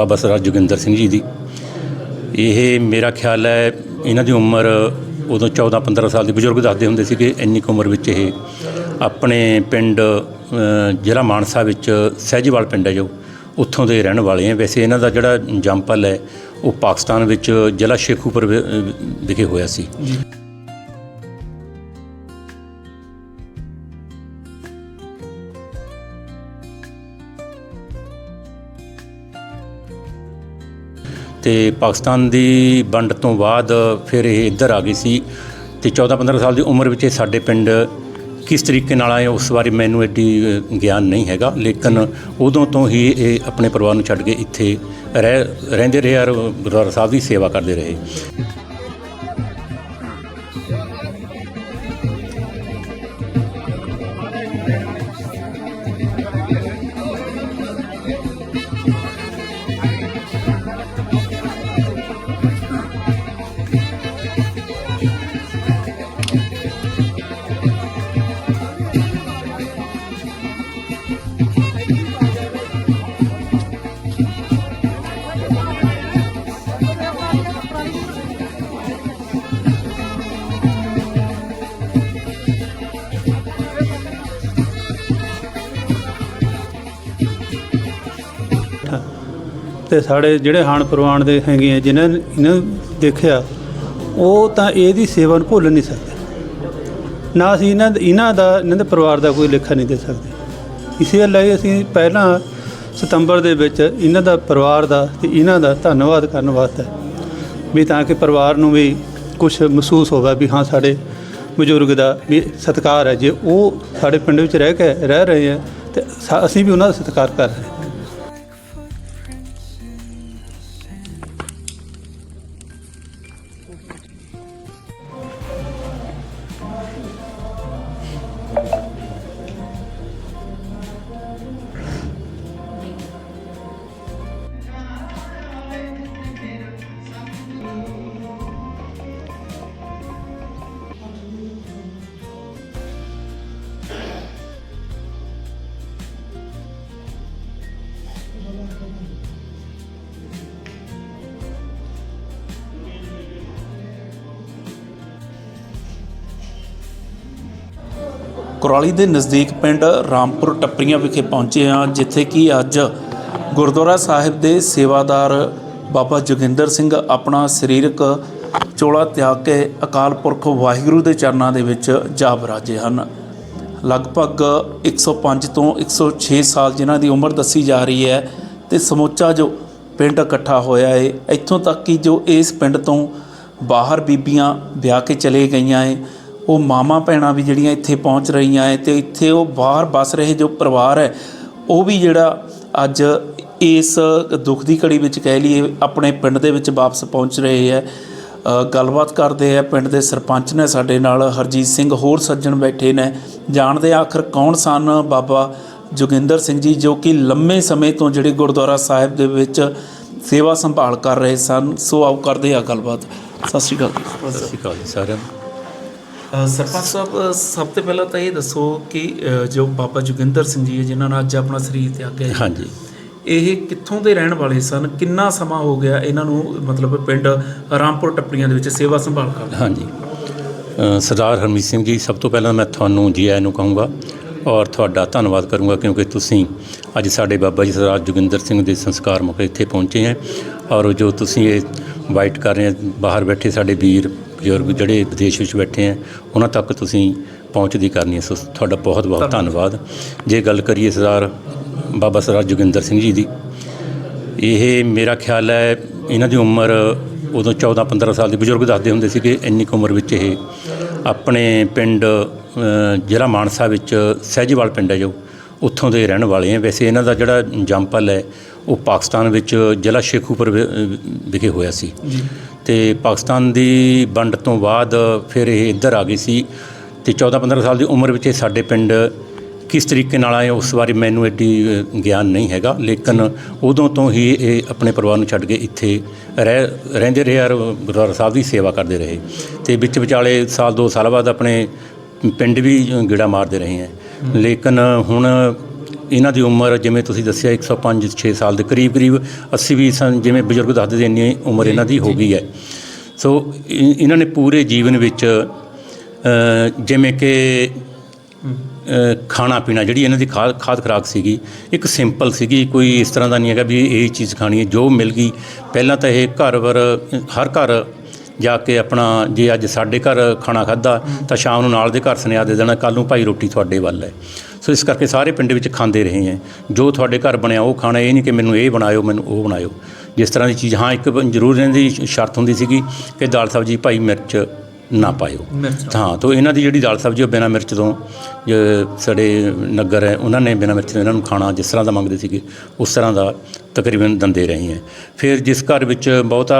ਬਾਬਾ ਸਰਦਾਰ ਜੋਗਿੰਦਰ ਸਿੰਘ ਜੀ ਦੀ। ਇਹ ਮੇਰਾ ਖਿਆਲ ਹੈ ਇਹਨਾਂ ਦੀ ਉਮਰ ਉਦੋਂ 14 15 ਸਾਲ ਦੇ ਬਜ਼ੁਰਗ ਦੱਸਦੇ ਹੁੰਦੇ ਸੀ ਕਿ ਇੰਨੀ ਕੁ ਉਮਰ ਵਿੱਚ ਇਹ ਆਪਣੇ ਪਿੰਡ ਜ਼ਿਲ੍ਹਾ ਮਾਨਸਾ ਵਿੱਚ ਸਹਿਜਵਾਲ ਪਿੰਡ ਹੈ ਜੋ, ਉੱਥੋਂ ਦੇ ਰਹਿਣ ਵਾਲੇ ਹੈ। ਵੈਸੇ ਇਹਨਾਂ ਦਾ ਜਿਹੜਾ ਜੰਮਪਲ ਹੈ, ਉਹ ਪਾਕਿਸਤਾਨ ਵਿੱਚ ਜ਼ਿਲ੍ਹਾ ਸ਼ੇਖੂਪੁਰ ਵਿ- ਵਿਖੇ ਹੋਇਆ ਸੀ। ਤੇ ਪਾਕਿਸਤਾਨ ਦੀ ਵੰਡ ਤੋਂ ਬਾਅਦ ਫਿਰ ਇਹ ਇੱਧਰ ਆ ਗਈ ਸੀ ਤੇ 14 15 ਸਾਲ ਦੀ ਉਮਰ ਵਿੱਚ ਇਹ ਸਾਡੇ ਪਿੰਡ ਕਿਸ ਤਰੀਕੇ ਨਾਲ ਆਏ, ਉਸ ਬਾਰੇ ਮੈਨੂੰ ਐਡੀ ਗਿਆਨ ਨਹੀਂ ਹੈਗਾ। ਲੇਕਿਨ ਉਦੋਂ ਤੋਂ ਹੀ ਇਹ ਆਪਣੇ ਪਰਿਵਾਰ ਨੂੰ ਛੱਡ ਕੇ ਇੱਥੇ ਰਹਿ, ਰਹਿੰਦੇ ਰਹੇ ਔਰ ਗੁਰਦੁਆਰਾ ਸਾਹਿਬ ਦੀ ਸੇਵਾ ਕਰਦੇ ਰਹੇ। ਤੇ ਸਾਡੇ ਜਿਹੜੇ ਹਾਣ ਪ੍ਰਵਾਨ ਦੇ ਹੈਗੇ ਆ, ਜਿਨ੍ਹਾਂ ਨੇ ਇਹਨਾਂ ਨੂੰ ਦੇਖਿਆ, ਉਹ ਤਾਂ ਇਹਦੀ ਸੇਵਾ ਨੂੰ ਭੁੱਲ ਨਹੀਂ ਸਕਦੇ। ਨਾ ਅਸੀਂ ਇਹਨਾਂ ਇਹਨਾਂ ਦਾ ਇਹਨਾਂ ਦੇ ਪਰਿਵਾਰ ਦਾ ਕੋਈ ਲੇਖਾ ਨਹੀਂ ਦੇ ਸਕਦੇ। ਇਸੇ ਲਈ ਅਸੀਂ ਪਹਿਲਾਂ ਸਤੰਬਰ ਦੇ ਵਿੱਚ ਇਹਨਾਂ ਦਾ ਪਰਿਵਾਰ ਦਾ ਤੇ ਇਹਨਾਂ ਦਾ ਧੰਨਵਾਦ ਕਰਨ ਵਾਸਤੇ ਵੀ ਤਾਂ ਕਿ ਪਰਿਵਾਰ ਨੂੰ ਵੀ ਕੁਝ ਮਹਿਸੂਸ ਹੋਵੇ ਵੀ ਹਾਂ, ਸਾਡੇ ਬਜ਼ੁਰਗ ਦਾ ਵੀ ਸਤਿਕਾਰ ਹੈ। ਜੇ ਉਹ ਸਾਡੇ ਪਿੰਡ ਵਿੱਚ ਰਹਿ ਕੇ ਰਹਿ ਰਹੇ ਆ, ਤੇ ਸਾ- ਅਸੀਂ ਵੀ ਉਹਨਾਂ ਦਾ ਸਤਿਕਾਰ ਕਰ ਰਹੇ ਹਾਂ। ਕੁਰਾਲੀ ਦੇ ਨਜ਼ਦੀਕ ਪਿੰਡ ਰਾਮਪੁਰ ਟੱਪਰੀਆਂ ਵਿਖੇ ਪਹੁੰਚੇ ਹਾਂ, ਜਿੱਥੇ ਕਿ ਅੱਜ ਗੁਰਦੁਆਰਾ ਸਾਹਿਬ ਦੇ ਸੇਵਾਦਾਰ ਬਾਬਾ ਜੋਗਿੰਦਰ ਸਿੰਘ ਆਪਣਾ ਸਰੀਰਕ ਚੋਲਾ ਤਿਆਗ ਕੇ ਅਕਾਲ ਪੁਰਖ ਵਾਹਿਗੁਰੂ ਦੇ ਚਰਨਾਂ ਦੇ ਵਿੱਚ ਜਾ ਬਰਾਜੇ ਹਨ। ਲਗਭਗ 105 ਤੋਂ 106 ਸਾਲ ਜਿਨ੍ਹਾਂ ਦੀ ਉਮਰ ਦੱਸੀ ਜਾ ਰਹੀ ਹੈ ਤੇ ਸਮੁੱਚਾ ਜੋ ਪਿੰਡ ਇਕੱਠਾ ਹੋਇਆ ਹੈ ਇੱਥੋਂ ਤੱਕ ਕਿ ਜੋ ਇਸ ਪਿੰਡ ਤੋਂ ਬਾਹਰ ਬੀਬੀਆਂ ਵਿਆਹ ਕੇ ਚਲੇ ਗਈਆਂ ਏ ਉਹ ਮਾਮਾ ਭੈਣਾਂ ਵੀ ਜਿਹੜੀਆਂ ਇੱਥੇ ਪਹੁੰਚ ਰਹੀਆਂ ਹੈ ਤੇ ਇੱਥੇ ਉਹ ਬਾਹਰ ਬਸ ਰਹੇ ਜੋ ਪਰਿਵਾਰ ਹੈ ਉਹ ਵੀ ਜਿਹੜਾ ਅੱਜ ਇਸ ਦੁੱਖ ਦੀ ਘੜੀ ਵਿੱਚ ਕਹਿ ਲਈਏ ਆਪਣੇ ਪਿੰਡ ਦੇ ਵਿੱਚ ਵਾਪਸ ਪਹੁੰਚ ਰਹੇ ਹੈ ਗੱਲਬਾਤ ਕਰਦੇ ਆ ਪਿੰਡ ਦੇ ਸਰਪੰਚ ਨੇ ਸਾਡੇ ਨਾਲ ਹਰਜੀਤ ਸਿੰਘ ਹੋਰ ਸੱਜਣ ਬੈਠੇ ਨੇ। ਜਾਣਦੇ ਆਖਰ ਕੌਣ ਸਨ ਬਾਬਾ ਜੋਗਿੰਦਰ ਸਿੰਘ ਜੀ, ਜੋ ਕਿ ਲੰਮੇ ਸਮੇਂ ਤੋਂ ਜਿਹੜੇ ਗੁਰਦੁਆਰਾ ਸਾਹਿਬ ਦੇ ਵਿੱਚ ਸੇਵਾ ਸੰਭਾਲ ਕਰ ਰਹੇ ਸਨ। ਸੋ ਆਓ ਕਰਦੇ ਆ ਗੱਲਬਾਤ। ਸਤਿ ਸ਼੍ਰੀ ਅਕਾਲ ਸਤਿ ਸ਼੍ਰੀ ਅਕਾਲ ਜੀ ਸਾਰਿਆਂ ਨੂੰ। ਸਰਪੰਚ ਸਾਹਿਬ ਸਭ ਤੋਂ ਪਹਿਲਾਂ ਤਾਂ ਇਹ ਦੱਸੋ ਕਿ ਜੋ ਬਾਬਾ ਜੋਗਿੰਦਰ ਸਿੰਘ ਜੀ ਜਿਨ੍ਹਾਂ ਨੇ ਅੱਜ ਆਪਣਾ ਸਰੀਰ ਤਿਆਗਿਆ ਹੈ, ਹਾਂਜੀ। ਇਹ ਕਿੱਥੋਂ ਦੇ ਰਹਿਣ ਵਾਲੇ ਸਨ? ਕਿੰਨਾ ਸਮਾਂ ਹੋ ਗਿਆ ਇਹਨਾਂ ਨੂੰ ਮਤਲਬ ਪਿੰਡ ਰਾਮਪੁਰ ਟੱਪਰੀਆਂ ਦੇ ਵਿੱਚ ਸੇਵਾ ਸੰਭਾਲ ਕਰਦੇ ਹਾਂਜੀ। ਸਰਦਾਰ ਹਰਮੀਤ ਸਿੰਘ ਜੀ ਸਭ ਤੋਂ ਪਹਿਲਾਂ ਮੈਂ ਤੁਹਾਨੂੰ ਜੀ ਆਇਆਂ ਨੂੰ ਕਹੂੰਗਾ ਔਰ ਤੁਹਾਡਾ ਧੰਨਵਾਦ ਕਰੂੰਗਾ ਕਿਉਂਕਿ ਤੁਸੀਂ ਅੱਜ ਸਾਡੇ ਬਾਬਾ ਜੀ ਸਰਦਾਰ ਜੋਗਿੰਦਰ ਸਿੰਘ ਦੇ ਸੰਸਕਾਰ ਮੌਕੇ ਇੱਥੇ ਪਹੁੰਚੇ ਹੈ ਔਰ ਜੋ ਤੁਸੀਂ ਇਹ ਵਾਈਟ ਕਰ ਰਹੇ ਬਾਹਰ ਬੈਠੇ ਸਾਡੇ ਵੀਰ ਬਜ਼ੁਰਗ ਜਿਹੜੇ ਵਿਦੇਸ਼ ਵਿੱਚ ਬੈਠੇ ਹੈ ਉਹਨਾਂ ਤੱਕ ਤੁਸੀਂ ਪਹੁੰਚਦੀ ਕਰਨੀ ਹੈ। ਸੋ ਤੁਹਾਡਾ ਬਹੁਤ ਬਹੁਤ ਧੰਨਵਾਦ। ਜੇ ਗੱਲ ਕਰੀਏ ਸਰਦਾਰ ਬਾਬਾ ਸਰਦਾਰ ਜੋਗਿੰਦਰ ਸਿੰਘ ਜੀ ਦੀ ਇਹ ਮੇਰਾ ਖਿਆਲ ਹੈ ਇਹਨਾਂ ਦੀ ਉਮਰ ਉਦੋਂ 14 15 ਸਾਲ ਦੀ ਬਜ਼ੁਰਗ ਦੱਸਦੇ ਹੁੰਦੇ ਸੀ ਕਿ ਇੰਨੀ ਕੁ ਉਮਰ ਵਿੱਚ ਇਹ ਆਪਣੇ ਪਿੰਡ ਜ਼ਿਲ੍ਹਾ ਮਾਨਸਾ ਵਿੱਚ ਸਹਿਜਵਾਲ ਪਿੰਡ ਹੈ ਜੋ। ਉੱਥੋਂ ਦੇ ਰਹਿਣ ਵਾਲੇ ਹੈ ਵੈਸੇ ਇਹਨਾਂ ਦਾ ਜਿਹੜਾ ਜੰਮਪਲ ਹੈ ਉਹ ਪਾਕਿਸਤਾਨ ਵਿੱਚ ਜ਼ਿਲ੍ਹਾ ਸ਼ੇਖੂਪੁਰ ਵਿਖੇ ਹੋਇਆ ਸੀ। ਤੇ ਪਾਕਿਸਤਾਨ ਦੀ ਵੰਡ ਤੋਂ ਬਾਅਦ ਫਿਰ ਇਹ ਇੱਧਰ ਆ ਗਈ ਸੀ ਤੇ 14 15 ਸਾਲ ਦੀ ਉਮਰ ਵਿੱਚ ਇਹ ਸਾਡੇ ਪਿੰਡ ਕਿਸ ਤਰੀਕੇ ਨਾਲ ਆਏ ਉਸ ਬਾਰੇ ਮੈਨੂੰ ਐਡੀ ਗਿਆਨ ਨਹੀਂ ਹੈਗਾ। ਲੇਕਿਨ ਉਦੋਂ ਤੋਂ ਹੀ ਇਹ ਆਪਣੇ ਪਰਿਵਾਰ ਨੂੰ ਛੱਡ ਕੇ ਇੱਥੇ ਰਹਿ ਰਹਿੰਦੇ ਰਹੇ ਔਰ ਗੁਰਦੁਆਰਾ ਸਾਹਿਬ ਦੀ ਸੇਵਾ ਕਰਦੇ ਰਹੇ। ਤੇ ਵਿੱਚ ਵਿਚਾਲੇ ਸਾਲ ਦੋ ਸਾਲ ਬਾਅਦ ਆਪਣੇ ਪਿੰਡ ਵੀ ਗੇੜਾ ਮਾਰਦੇ ਰਹੇ ਹੈ। ਲੇਕਿਨ ਹੁਣ ਇਹਨਾਂ ਦੀ ਉਮਰ ਜਿਵੇਂ ਤੁਸੀਂ ਦੱਸਿਆ 105 6 ਸਾਲ ਦੇ ਕਰੀਬ ਕਰੀਬ 80 ਵੀ ਸਨ ਜਿਵੇਂ ਬਜ਼ੁਰਗ ਦੱਸਦੇ ਸੀ ਇੰਨੀ ਉਮਰ ਇਹਨਾਂ ਦੀ ਹੋ ਗਈ ਹੈ। ਸੋ ਇਹਨਾਂ ਨੇ ਪੂਰੇ ਜੀਵਨ ਵਿੱਚ ਜਿਵੇਂ ਕਿ ਖਾਣਾ ਪੀਣਾ ਜਿਹੜੀ ਇਹਨਾਂ ਦੀ ਖਾਦ ਖੁਰਾਕ ਸੀਗੀ ਇੱਕ ਸਿੰਪਲ ਸੀਗੀ ਕੋਈ ਇਸ ਤਰ੍ਹਾਂ ਦਾ ਨਹੀਂ ਹੈਗਾ ਵੀ ਇਹ ਚੀਜ਼ ਖਾਣੀ ਹੈ ਜੋ ਮਿਲ ਗਈ। ਪਹਿਲਾਂ ਤਾਂ ਇਹ ਘਰ ਵਰ ਹਰ ਘਰ ਜਾ ਕੇ ਆਪਣਾ ਜੇ ਅੱਜ ਸਾਡੇ ਘਰ ਖਾਣਾ ਖਾਦਾ ਤਾਂ ਸ਼ਾਮ ਨੂੰ ਨਾਲ ਦੇ ਘਰ ਸੁਨੇਹਾ ਦੇ ਦੇਣਾ ਕੱਲ ਨੂੰ ਭਾਈ ਰੋਟੀ ਤੁਹਾਡੇ ਵੱਲ ਹੈ। ਸੋ ਇਸ ਕਰਕੇ ਸਾਰੇ ਪਿੰਡ ਵਿੱਚ ਖਾਂਦੇ ਰਹੇ ਹੈ। ਜੋ ਤੁਹਾਡੇ ਘਰ ਬਣਿਆ ਉਹ ਖਾਣਾ ਇਹ ਨਹੀਂ ਕਿ ਮੈਨੂੰ ਇਹ ਬਣਾਇਓ ਮੈਨੂੰ ਉਹ ਬਣਾਇਓ। ਜਿਸ ਤਰ੍ਹਾਂ ਦੀ ਚੀਜ਼ ਹਾਂ ਇੱਕ ਜ਼ਰੂਰ ਇਹਨਾਂ ਦੀ ਸ਼ਰਤ ਹੁੰਦੀ ਸੀਗੀ ਕਿ ਦਾਲ ਸਬਜ਼ੀ ਭਾਈ ਮਿਰਚ ਨਾ ਪਾਇਓ। ਹਾਂ ਤਾਂ ਇਹਨਾਂ ਦੀ ਜਿਹੜੀ ਦਾਲ ਸਬਜ਼ੀ ਉਹ ਬਿਨਾਂ ਮਿਰਚ ਤੋਂ ਜੋ ਸਾਡੇ ਨਗਰ ਹੈ ਉਹਨਾਂ ਨੇ ਬਿਨਾਂ ਮਿਰਚ ਤੋਂ ਇਹਨਾਂ ਨੂੰ ਖਾਣਾ ਜਿਸ ਤਰ੍ਹਾਂ ਦਾ ਮੰਗਦੇ ਸੀਗੇ ਉਸ ਤਰ੍ਹਾਂ ਦਾ ਤਕਰੀਬਨ ਦਿੰਦੇ ਰਹੇ ਹੈ। ਫਿਰ ਜਿਸ ਘਰ ਵਿੱਚ ਬਹੁਤਾ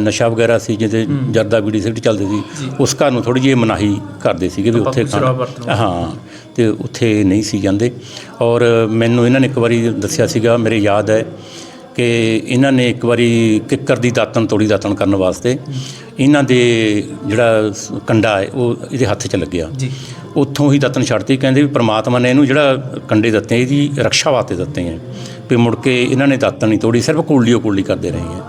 ਨਸ਼ਾ ਵਗੈਰਾ ਸੀ ਜਿਹਦੇ ਜਰਦਾ ਬੀੜੀ ਸਿਗਰਟ ਚੱਲਦੀ ਸੀ ਉਸ ਘਰ ਨੂੰ ਥੋੜੀ ਜਿਹੀ ਮਨਾਹੀ ਕਰਦੇ ਸੀਗੇ ਵੀ ਉੱਥੇ ਖਾਣਾ। ਹਾਂ। ਤੇ ਉੱਥੇ ਨਹੀਂ ਸੀ ਜਾਂਦੇ। ਔਰ ਮੈਨੂੰ ਇਹਨਾਂ ਨੇ ਇੱਕ ਵਾਰੀ ਦੱਸਿਆ ਸੀਗਾ ਮੇਰੇ ਯਾਦ ਹੈ ਕਿ ਇਹਨਾਂ ਨੇ ਇੱਕ ਵਾਰੀ ਕਿੱਕਰ ਦੀ ਦਾਤਨ ਤੋੜੀ ਦਾਤਨ ਕਰਨ ਵਾਸਤੇ ਇਹਨਾਂ ਦੇ ਜਿਹੜਾ ਕੰਡਾ ਹੈ ਉਹ ਇਹਦੇ ਹੱਥ 'ਚ ਲੱਗਿਆ। ਜੀ। ਉੱਥੋਂ ਹੀ ਦਾਤਨ ਛੱਡਤੀ ਕਹਿੰਦੇ ਵੀ ਪ੍ਰਮਾਤਮਾ ਨੇ ਇਹਨੂੰ ਜਿਹੜਾ ਕੰਡੇ ਦਿੱਤੇ ਇਹਦੀ ਰੱਖਿਆ ਵਾਸਤੇ ਦਿੱਤੇ ਹੈ। ਵੀ ਮੁੜ ਕੇ ਇਹਨਾਂ ਨੇ ਦਾਤਨ ਨਹੀਂ ਤੋੜੀ ਸਿਰਫ ਕੁਰਲੀਓ ਕੁਰਲੀ ਕਰਦੇ ਰਹੇ ਹੈ।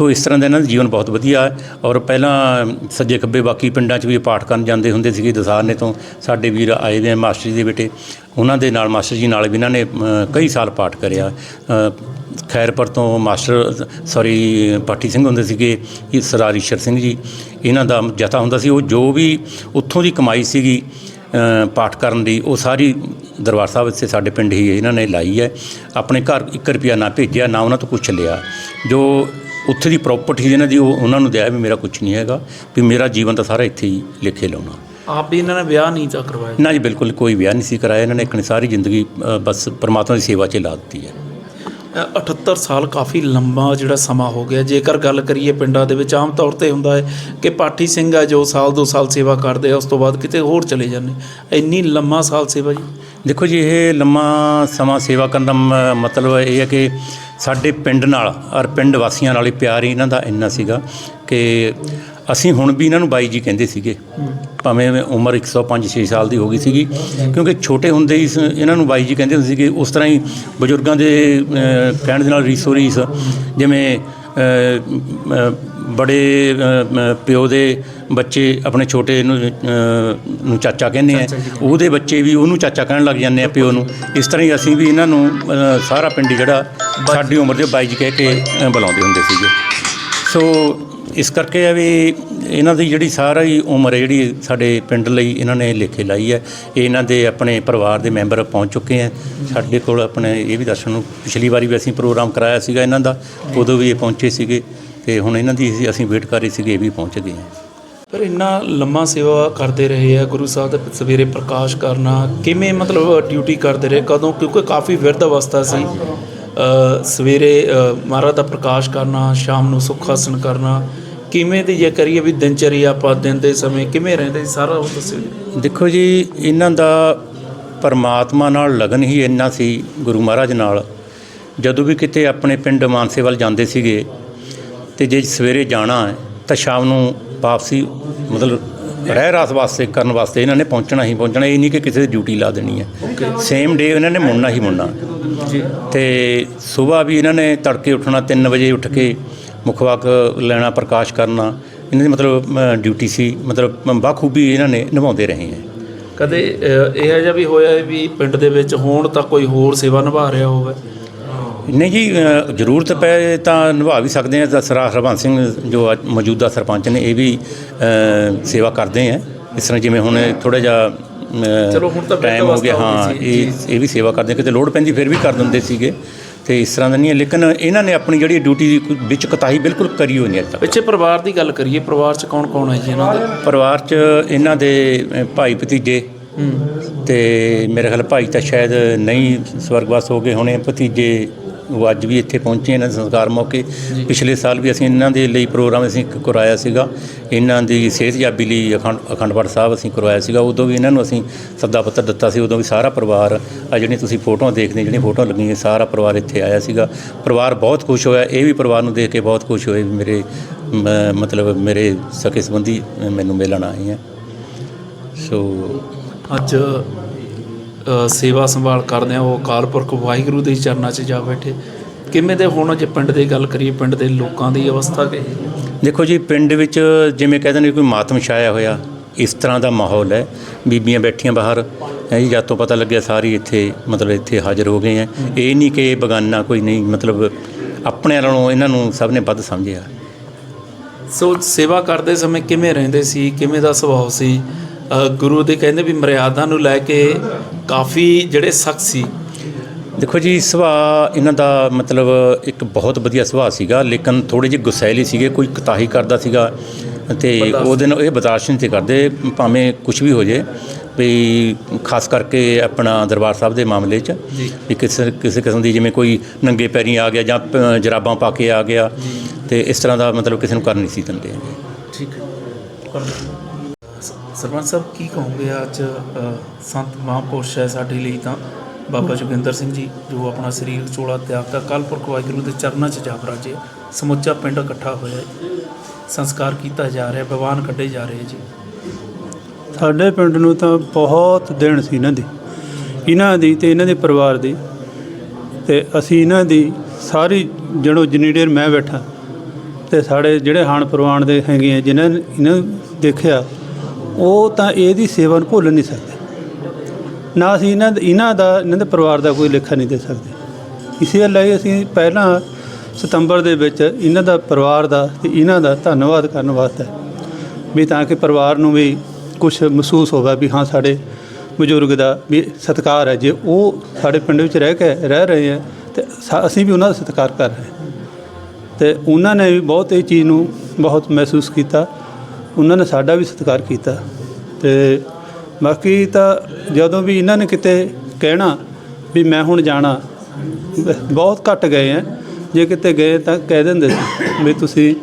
ਸੋ ਇਸ ਤਰ੍ਹਾਂ ਦਾ ਇਹਨਾਂ ਦਾ ਜੀਵਨ ਬਹੁਤ ਵਧੀਆ ਹੈ। ਔਰ ਪਹਿਲਾਂ ਸੱਜੇ ਖੱਬੇ ਬਾਕੀ ਪਿੰਡਾਂ 'ਚ ਵੀ ਪਾਠ ਕਰਨ ਜਾਂਦੇ ਹੁੰਦੇ ਸੀਗੇ ਦਸਾਰਨੇ ਤੋਂ। ਸਾਡੇ ਵੀਰ ਆਏ ਦੇ ਆ ਮਾਸਟਰ ਜੀ ਦੇ ਬੇਟੇ। ਉਹਨਾਂ ਦੇ ਨਾਲ ਮਾਸਟਰ ਜੀ ਨਾਲ ਵੀ ਇਹਨਾਂ ਨੇ ਕਈ ਸਾਲ ਪਾਠ ਕਰਿਆ। ਖੈਰਪੁਰ ਤੋਂ ਮਾਸਟਰ, ਸੌਰੀ, ਪਾਠੀ ਸਿੰਘ ਹੁੰਦੇ ਸੀਗੇ, ਇਹ ਸਰਦਾਰ ਈਸ਼ਰ ਸਿੰਘ ਜੀ। ਇਹਨਾਂ ਦਾ ਜਥਾ ਹੁੰਦਾ ਸੀ। ਉਹ ਜੋ ਵੀ ਉੱਥੋਂ ਦੀ ਕਮਾਈ ਸੀਗੀ ਪਾਠ ਕਰਨ ਦੀ, ਉਹ ਸਾਰੀ ਦਰਬਾਰ ਸਾਹਿਬ ਇੱਥੇ ਸਾਡੇ ਪਿੰਡ ਹੀ ਇਹਨਾਂ ਨੇ ਲਾਈ ਹੈ। ਆਪਣੇ ਘਰ 1 ਰੁਪਿਆ ਨਾ ਭੇਜਿਆ, ਨਾ ਉਹਨਾਂ ਤੋਂ ਕੁਛ ਲਿਆ। ਜੋ ਉੱਥੇ ਦੀ ਪ੍ਰਾਪਰਟੀ ਇਹਨਾਂ ਦੀ ਉਹ ਉਹਨਾਂ ਨੂੰ ਦਿਆ ਵੀ ਮੇਰਾ ਕੁਝ ਨਹੀਂ ਹੈਗਾ ਵੀ ਮੇਰਾ ਜੀਵਨ ਤਾਂ ਸਾਰਾ ਇੱਥੇ ਹੀ ਲਿਖੇ ਲਾਉਣਾ। ਆਪ ਵੀ ਇਹਨਾਂ ਨੇ ਵਿਆਹ ਨਹੀਂ ਤਾਂ ਕਰਵਾਇਆ? ਨਾ ਜੀ ਬਿਲਕੁਲ ਕੋਈ ਵਿਆਹ ਨਹੀਂ ਸੀ ਕਰਾਇਆ। ਇਹਨਾਂ ਨੇ ਆਪਣੀ ਸਾਰੀ ਜ਼ਿੰਦਗੀ ਅ, ਬਸ ਪਰਮਾਤਮਾ ਦੀ ਸੇਵਾ 'ਚ ਲਾ ਦਿੱਤੀ ਹੈ। ਅ, 78 ਸਾਲ ਕਾਫੀ ਲੰਬਾ ਜਿਹੜਾ ਸਮਾਂ ਹੋ ਗਿਆ। ਜੇਕਰ ਗੱਲ ਕਰੀਏ ਪਿੰਡਾਂ ਦੇ ਵਿੱਚ ਆਮ ਤੌਰ ਤੇ ਹੁੰਦਾ ਹੈ ਕਿ ਪਾਠੀ ਸਿੰਘ ਆ ਜੋ ਸਾਲ ਦੋ ਸਾਲ ਸੇਵਾ ਕਰਦੇ ਆ ਉਸ ਤੋਂ ਬਾਅਦ ਕਿਤੇ ਹੋਰ ਚਲੇ ਜਾਂਦੇ। ਇੰਨੀ ਲੰਮਾ ਸਾਲ ਸੇਵਾ ਜੀ। ਦੇਖੋ ਜੀ ਇਹ ਲੰਮਾ ਸਮਾਂ ਸੇਵਾ ਕਰਨ ਦਾ ਮ- ਮਤਲਬ ਇਹ ਹੈ ਕਿ ਸਾਡੇ ਪਿੰਡ ਨਾਲ ਔਰ ਪਿੰਡ ਵਾਸੀਆਂ ਨਾਲ ਹੀ ਪਿਆਰ ਹੀ ਇਹਨਾਂ ਦਾ ਇੰਨਾ ਸੀਗਾ ਕਿ ਅਸੀਂ ਹੁਣ ਵੀ ਇਹਨਾਂ ਨੂੰ ਬਾਈ ਜੀ ਕਹਿੰਦੇ ਸੀਗੇ। ਭਾਵੇਂ ਉਮਰ 105 6 ਸਾਲ ਦੀ ਹੋ ਗਈ ਸੀਗੀ ਕਿਉਂਕਿ ਛੋਟੇ ਹੁੰਦੇ ਹੀ ਸ- ਇਹਨਾਂ ਨੂੰ ਬਾਈ ਜੀ ਕਹਿੰਦੇ ਹੁੰਦੇ ਸੀਗੇ ਉਸ ਤਰ੍ਹਾਂ ਹੀ ਬਜ਼ੁਰਗਾਂ ਦੇ ਅ, ਕਹਿਣ ਦੇ ਨਾਲ ਰੀਸੋ ਰੀਸ ਜਿਵੇਂ ਅ, ਮ- ਬੜੇ ਪਿਓ ਦੇ ਬੱਚੇ ਆਪਣੇ ਛੋਟੇ ਨੂੰ ਚਾਚਾ ਕਹਿੰਦੇ ਆ। ਉਹਦੇ ਬੱਚੇ ਵੀ ਉਹਨੂੰ ਚਾਚਾ ਕਹਿਣ ਲੱਗ ਜਾਂਦੇ ਆ ਪਿਓ ਨੂੰ। ਇਸ ਤਰ੍ਹਾਂ ਹੀ ਅਸੀਂ ਵੀ ਇਹਨਾਂ ਨੂੰ ਸਾਰਾ ਪਿੰਡ ਜਿਹੜਾ ਸਾਡੀ ਉਮਰ ਦੇ ਬਾਈ ਜੀ ਕਹਿ ਕੇ ਬੁਲਾਉਂਦੇ ਹੁੰਦੇ ਸੀਗੇ। ਸੋ ਇਸ ਕਰਕੇ ਆ ਵੀ ਇਹਨਾਂ ਦੀ ਜਿਹੜੀ ਸਾਰਾ ਹੀ ਉਮਰ ਹੈ ਜਿਹੜੀ ਸਾਡੇ ਪਿੰਡ ਲਈ ਇਹਨਾਂ ਨੇ ਲੇਖੇ ਲਾਈ ਹੈ ਇਹ ਇਹਨਾਂ ਦੇ ਆਪਣੇ ਪਰਿਵਾਰ ਦੇ ਮੈਂਬਰ ਪਹੁੰਚ ਚੁੱਕੇ ਹੈ ਸਾਡੇ ਕੋਲ ਆਪਣੇ ਇਹ ਵੀ ਦੱਸਣ ਨੂੰ ਪਿਛਲੀ ਵਾਰੀ ਵੀ ਅਸੀਂ ਪ੍ਰੋਗਰਾਮ ਕਰਾਇਆ ਸੀਗਾ ਇਹਨਾਂ ਦਾ ਉਦੋਂ ਵੀ ਇਹ ਪਹੁੰਚੇ ਸੀਗੇ। ਤੇ ਹੁਣ ਇਹਨਾਂ ਦੀ ਅਸੀਂ- ਅਸੀਂ ਵੇਟ ਕਰ ਰਹੇ ਸੀਗੇ ਇਹ ਵੀ ਪਹੁੰਚ ਗਏ ਹੈ ਪਰ ਇੰਨਾ ਲੰਮਾ ਸੇਵਾ ਕਰਦੇ ਰਹੇ ਆ ਗੁਰੂ ਸਾਹਿਬ ਦੇ ਸਵੇਰੇ ਪ੍ਰਕਾਸ਼ ਕਰਨਾ ਕਿਵੇਂ ਮਤਲਬ ਡਿਊਟੀ ਕਰਦੇ ਰਹੇ ਕਦੋਂ ਕਿਉਂਕਿ ਕਾਫੀ ਵਿਰਧ ਅਵਸਥਾ ਸੀ। ਅ, ਸਵੇਰੇ ਅ, ਮਹਾਰਾਜ ਦਾ ਪ੍ਰਕਾਸ਼ ਕਰਨਾ ਸ਼ਾਮ ਨੂੰ ਸੁੱਖ ਆਸਣ ਕਰਨਾ ਕਿਵੇਂ ਦੀ ਜੇ ਕਰੀਏ ਵੀ ਦਿਨਚਰਿਆ ਆਪਾਂ ਦਿਨ ਦੇ ਸਮੇਂ ਕਿਵੇਂ ਰਹਿੰਦੇ ਸੀ ਸਾਰਾ ਉਹ ਦੱਸਿਓ ਦੇਖੋ ਜੀ ਇਹਨਾਂ ਦਾ ਪਰਮਾਤਮਾ ਨਾਲ ਲਗਨ ਹੀ ਇੰਨਾ ਸੀ ਗੁਰੂ ਮਹਾਰਾਜ ਨਾਲ। ਜਦੋਂ ਵੀ ਕਿਤੇ ਆਪਣੇ ਪਿੰਡ ਮਾਨਸੇ ਵੱਲ ਜਾਂਦੇ ਸੀਗੇ ਤੇ ਜੇ ਸਵੇਰੇ ਜਾਣਾ ਹੈ ਤਾਂ ਸ਼ਾਮ ਨੂੰ ਵਾਪਸੀ ਮਤਲਬ ਰਹਿ ਰਾਸ ਵਾਸਤੇ ਕਰਨ ਵਾਸਤੇ ਇਹਨਾਂ ਨੇ ਪਹੁੰਚਣਾ ਹੀ ਪਹੁੰਚਣਾ ਇਹ ਨਹੀਂ ਕਿ ਕਿਸੇ ਦੀ ਡਿਊਟੀ ਲਾ ਦੇਣੀ ਹੈ। ਸੇਮ ਡੇ ਇਹਨਾਂ ਨੇ ਮੁੜਨਾ ਹੀ ਮੁੜਨਾ। ਜੀ ਤੇ ਸਵੇਰ ਵੀ ਇਹਨਾਂ ਨੇ ਤੜਕੇ ਉੱਠਣਾ 3 ਵਜੇ ਉੱਠ ਕੇ ਮੁਖਵਾਕ ਲੈਣਾ ਪ੍ਰਕਾਸ਼ ਕਰਨਾ ਇਹਨਾਂ ਦੀ ਮਤਲਬ ਡਿਊਟੀ ਸੀ ਮਤਲਬ ਬਾਖੂਬੀ ਇਹਨਾਂ ਨੇ ਨਿਭਾਉਂਦੇ ਰਹੇ ਹੈ। ਕਦੇ ਅ, ਇਹ ਜਿਹਾ ਵੀ ਹੋਇਆ ਵੀ ਪਿੰਡ ਦੇ ਵਿੱਚ ਹੋਣ ਤਾਂ ਕੋਈ ਹੋਰ ਸੇਵਾ ਨਿਭਾ ਰਿਹਾ ਹੋਵੇ? ਨਹੀਂ ਜੀ ਅ, ਜ਼ਰੂਰਤ ਪਏ ਤਾਂ ਨਿਭਾ ਵੀ ਸਕਦੇ ਆ। ਤਾਂ ਸਰਾ ਹਰਬੰਸ ਸਿੰਘ ਜੋ ਅੱਜ ਮੌਜੂਦਾ ਸਰਪੰਚ ਨੇ ਇਹ ਵੀ ਅ, ਸੇਵਾ ਕਰਦੇ ਆ। ਇਸ ਤਰ੍ਹਾਂ ਜਿਵੇਂ ਹੁਣ ਥੋੜਾ ਜਿਹਾ ਚਲੋ ਹੁਣ ਤਾਂ ਟਾਈਮ ਹੋ ਗਿਆ। ਅਵਸਥਾ ਹੋ ਹਾਂ ਗਈ ਸੀ, ਇਹ ਇਹ ਵੀ ਸੇਵਾ ਕਰਦੇ। ਕਿਤੇ ਲੋੜ ਪੈਂਦੀ ਫਿਰ ਵੀ ਕਰ ਦਿੰਦੇ ਸੀਗੇ। ਤੇ ਇਸ ਤਰ੍ਹਾਂ ਦਾ ਨਹੀਂ ਹੈ। ਲੇਕਿਨ ਇਹਨਾਂ ਨੇ ਆਪਣੀ ਜਿਹੜੀ ਡਿਊਟੀ ਦੀ ਵਿੱਚ ਕਤਾਈ ਬਿਲਕੁਲ ਕਰੀ ਹੋਈ ਨਹੀਂ ਅੱਜ ਤੱਕ। ਪਿੱਛੇ ਪਰਿਵਾਰ ਦੀ ਗੱਲ ਕਰੀਏ ਪਰਿਵਾਰ 'ਚ ਕੌਣ ਕੌਣ ਹੈ ਜੀ ਇਹਨਾਂ ਦੇ? ਪਰਿਵਾਰ 'ਚ ਇਹਨਾਂ ਦੇ ਅ, ਭਾਈ ਭਤੀਜੇ। ਤੇ ਮੇਰੇ ਖਿਆਲ ਭਾਈ ਤਾਂ ਸ਼ਾਇਦ ਨਹੀਂ ਸਵਰਗਵਾਸ ਹੋ ਗਏ ਹੋਣੇ। ਭਤੀਜੇ ਉਹ ਅੱਜ ਵੀ ਇੱਥੇ ਪਹੁੰਚੇ ਇਹਨਾਂ ਦੇ ਸੰਸਕਾਰ ਮੌਕੇ। ਪਿਛਲੇ ਸਾਲ ਵੀ ਅਸੀਂ ਇਹਨਾਂ ਦੇ ਲਈ ਪ੍ਰੋਗਰਾਮ ਅਸੀਂ ਇੱਕ ਕਰਾਇਆ ਸੀਗਾ। ਇਹਨਾਂ ਦੀ ਸਿਹਤਯਾਬੀ ਲਈ ਅਖੰਡ ਅਖੰਡ ਪਾਠ ਸਾਹਿਬ ਅਸੀਂ ਕਰਵਾਇਆ ਸੀਗਾ। ਉਦੋਂ ਵੀ ਇਹਨਾਂ ਨੂੰ ਅਸੀਂ ਸੱਦਾ ਪੱਤਰ ਦਿੱਤਾ ਸੀ। ਉਦੋਂ ਵੀ ਸਾਰਾ ਪਰਿਵਾਰ ਆ ਜਿਹੜੀਆਂ ਤੁਸੀਂ ਫੋਟੋਆਂ ਦੇਖਦੇ ਜਿਹੜੀਆਂ ਫੋਟੋਆਂ ਲੱਗੀਆਂ ਸਾਰਾ ਪਰਿਵਾਰ ਇੱਥੇ ਆਇਆ ਸੀਗਾ। ਪਰਿਵਾਰ ਬਹੁਤ ਖੁਸ਼ ਹੋਇਆ। ਇਹ ਵੀ ਪਰਿਵਾਰ ਨੂੰ ਦੇਖ ਕੇ ਬਹੁਤ ਖੁਸ਼ ਹੋਏ ਮੇਰੇ ਮਤਲਬ ਮੇਰੇ ਸਕੇ ਸੰਬੰਧੀ ਮੈਨੂੰ ਮਿਲਣ ਆਏ ਹੈ। ਸੋ ਅੱਜ ਸੇਵਾ ਸੰਭਾਲ ਕਰਦੇ ਆ ਉਹ ਅਕਾਲ ਪੁਰਖ ਵਾਹਿਗੁਰੂ ਦੇ ਚਰਨਾਂ 'ਚ ਜਾ ਬੈਠੇ। ਕਿਵੇਂ ਦੇ ਹੁਣ ਜੇ ਪਿੰਡ ਦੀ ਗੱਲ ਕਰੀਏ ਪਿੰਡ ਦੇ ਲੋਕਾਂ ਦੀ ਅਵਸਥਾ ਕਿ ਦੇਖੋ ਜੀ ਪਿੰਡ ਵਿੱਚ ਜਿਵੇਂ ਕਹਿੰਦੇ ਨੇ ਕੋਈ ਮਾਤਮ ਛਾਇਆ ਹੋਇਆ ਇਸ ਤਰ੍ਹਾਂ ਦਾ ਮਾਹੌਲ ਹੈ। ਬੀਬੀਆਂ ਬੈਠੀਆਂ ਬਾਹਰ ਹੈ ਜੀ ਜਦ ਤੋਂ ਪਤਾ ਲੱਗਿਆ ਸਾਰੀ ਇੱਥੇ ਮਤਲਬ ਇੱਥੇ ਹਾਜ਼ਰ ਹੋ ਗਏ ਹੈ ਇਹ ਨਹੀਂ ਕਿ ਬਗਾਨਾ ਕੋਈ ਨਹੀਂ ਮਤਲਬ ਆਪਣੇ ਨਾਲੋਂ ਇਹਨਾਂ ਨੂੰ ਸਭ ਨੇ ਵੱਧ ਸਮਝਿਆ। ਸੋ ਸੇਵਾ ਕਰਦੇ ਸਮੇਂ ਕਿਵੇਂ ਰਹਿੰਦੇ ਸੀ ਕਿਵੇਂ ਦਾ ਸੁਭਾਅ ਸੀ? ਗੁਰੂ ਦੇ ਕਹਿੰਦੇ ਵੀ ਮਰਿਆਦਾ ਨੂੰ ਲੈ ਕੇ ਕਾਫੀ ਜਿਹੜੇ ਸਖਤ ਸੀ ਦੇਖੋ ਜੀ ਸੁਭਾਅ ਇਹਨਾਂ ਦਾ ਮਤਲਬ ਇੱਕ ਬਹੁਤ ਵਧੀਆ ਸੁਭਾਅ ਸੀਗਾ ਲੇਕਿਨ ਥੋੜੇ ਜਿਹੇ ਗੁਸੈਲੀ ਸੀਗੇ ਕੋਈ ਕਤਾਹੀ ਕਰਦਾ ਸੀਗਾ ਤੇ। ਉਹਦੇ ਨਾਲ ਇਹ ਬਰਦਾਸ਼ਤ ਨਹੀਂ ਤੇ ਕਰਦੇ ਭਾਵੇਂ ਕੁਝ ਵੀ ਹੋ ਜੇ ਵੀ ਖਾਸ ਕਰਕੇ ਆਪਣਾ ਦਰਬਾਰ ਸਾਹਿਬ ਦੇ ਮਾਮਲੇ 'ਚ। ਵੀ ਕਿਸੇ ਕਿਸੇ ਕਿਸਮ ਦੀ ਜਿਵੇਂ ਕੋਈ ਨੰਗੇ ਪੈਰੀਂ ਆ ਗਿਆ ਜਾਂ ਜਰਾਬਾਂ ਪਾ ਕੇ ਆ ਗਿਆ ਤੇ ਇਸ ਤਰ੍ਹਾਂ ਦਾ ਮਤਲਬ ਕਿਸੇ ਨੂੰ ਕਰ ਨਹੀਂ ਸੀ ਦਿੰਦੇ ਠੀਕ ਹੈ ਸਰਪੰਚ ਸਾਹਿਬ, ਕੀ ਕਹੋਗੇ ਅੱਜ ਸੰਤ ਮਹਾਂਪੁਰਸ਼ ਹੈ ਸਾਡੇ ਲਈ ਤਾਂ? ਬਾਬਾ ਜੋਗਿੰਦਰ ਸਿੰਘ ਜੀ, ਜੋ ਆਪਣਾ ਸਰੀਰ ਚੋਲਾ ਤਿਆਗ ਕਰ ਕਾਲਪੁਰਖ ਵਾਹਿਗੁਰੂ ਦੇ ਚਰਨਾਂ 'ਚ ਜਾ ਬਰਾਜੇ ਸਮੁੱਚਾ ਪਿੰਡ ਇਕੱਠਾ ਹੋਇਆ ਸੰਸਕਾਰ ਕੀਤਾ ਜਾ ਰਿਹਾ ਵਿਵਾਨ ਕੱਢੇ ਜਾ ਰਹੇ ਜੀ। ਸਾਡੇ ਪਿੰਡ ਨੂੰ ਤਾਂ ਬਹੁਤ ਦੇਣ ਸੀ ਇਹਨਾਂ ਦੀ। ਇਹਨਾਂ ਦੀ ਤੇ ਇਹਨਾਂ ਦੇ ਪਰਿਵਾਰ ਦੀ। ਤੇ ਅਸੀਂ ਇਹਨਾਂ ਦੀ ਸਾਰੀ ਜਣੋ ਜਿੰਨੀ ਦੇਰ ਮੈਂ ਬੈਠਾ, ਤੇ ਸਾਡੇ ਜਿਹੜੇ ਹਾਣ ਪ੍ਰਵਾਨ ਦੇ ਹੈਗੇ ਆ, ਜਿਨ੍ਹਾਂ ਨੇ ਇਹਨਾਂ ਨੂੰ ਦੇਖਿਆ ਉਹ ਤਾਂ ਇਹਦੀ ਸੇਵਾ ਨੂੰ ਭੁੱਲ ਨਹੀਂ ਸਕਦੇ। ਨਾ ਅਸੀਂ ਇਹਨਾਂ ਇਹਨਾਂ ਦਾ ਇਹਨਾਂ ਦੇ ਪਰਿਵਾਰ ਦਾ ਕੋਈ ਲੇਖਾ ਨਹੀਂ ਦੇ ਸਕਦੇ। ਇਸੇ ਲਈ ਅਸੀਂ ਪਹਿਲਾਂ ਸਤੰਬਰ ਦੇ ਵਿੱਚ ਇਹਨਾਂ ਦਾ ਪਰਿਵਾਰ ਦਾ ਤੇ ਇਹਨਾਂ ਦਾ ਧੰਨਵਾਦ ਕਰਨ ਵਾਸਤੇ ਵੀ ਤਾਂ ਕਿ ਪਰਿਵਾਰ ਨੂੰ ਵੀ ਕੁਝ ਮਹਿਸੂਸ ਹੋਵੇ ਵੀ ਹਾਂ, ਸਾਡੇ ਬਜ਼ੁਰਗ ਦਾ ਵੀ ਸਤਿਕਾਰ ਹੈ। ਜੇ ਉਹ ਸਾਡੇ ਪਿੰਡ ਵਿੱਚ ਰਹਿ ਕੇ ਰਹਿ ਰਹੇ ਹੈ ਤੇ ਸਾ- ਅਸੀਂ ਵੀ ਉਹਨਾਂ ਦਾ ਸਤਿਕਾਰ ਕਰ ਰਹੇ ਹਾਂ। ਤੇ ਉਹਨਾਂ ਨੇ ਵੀ ਬਹੁਤ ਇਹ ਚੀਜ਼ ਨੂੰ ਬਹੁਤ ਮਹਿਸੂਸ ਕੀਤਾ। ਉਹਨਾਂ ਨੇ ਸਾਡਾ ਵੀ ਸਤਿਕਾਰ ਕੀਤਾ ਤੇ ਬਾਕੀ ਤਾਂ ਜਦੋਂ ਵੀ ਇਹਨਾਂ ਨੇ ਕਿਤੇ ਕਹਿਣਾ ਵੀ ਮੈਂ ਹੁਣ ਜਾਣਾ, ਬਹੁਤ ਘੱਟ ਗਏ ਆ ਜੇ ਕਿਤੇ ਗਏ ਤਾਂ ਕਹਿ ਦਿੰਦੇ ਸੀ ਵੀ ਤੁਸੀਂ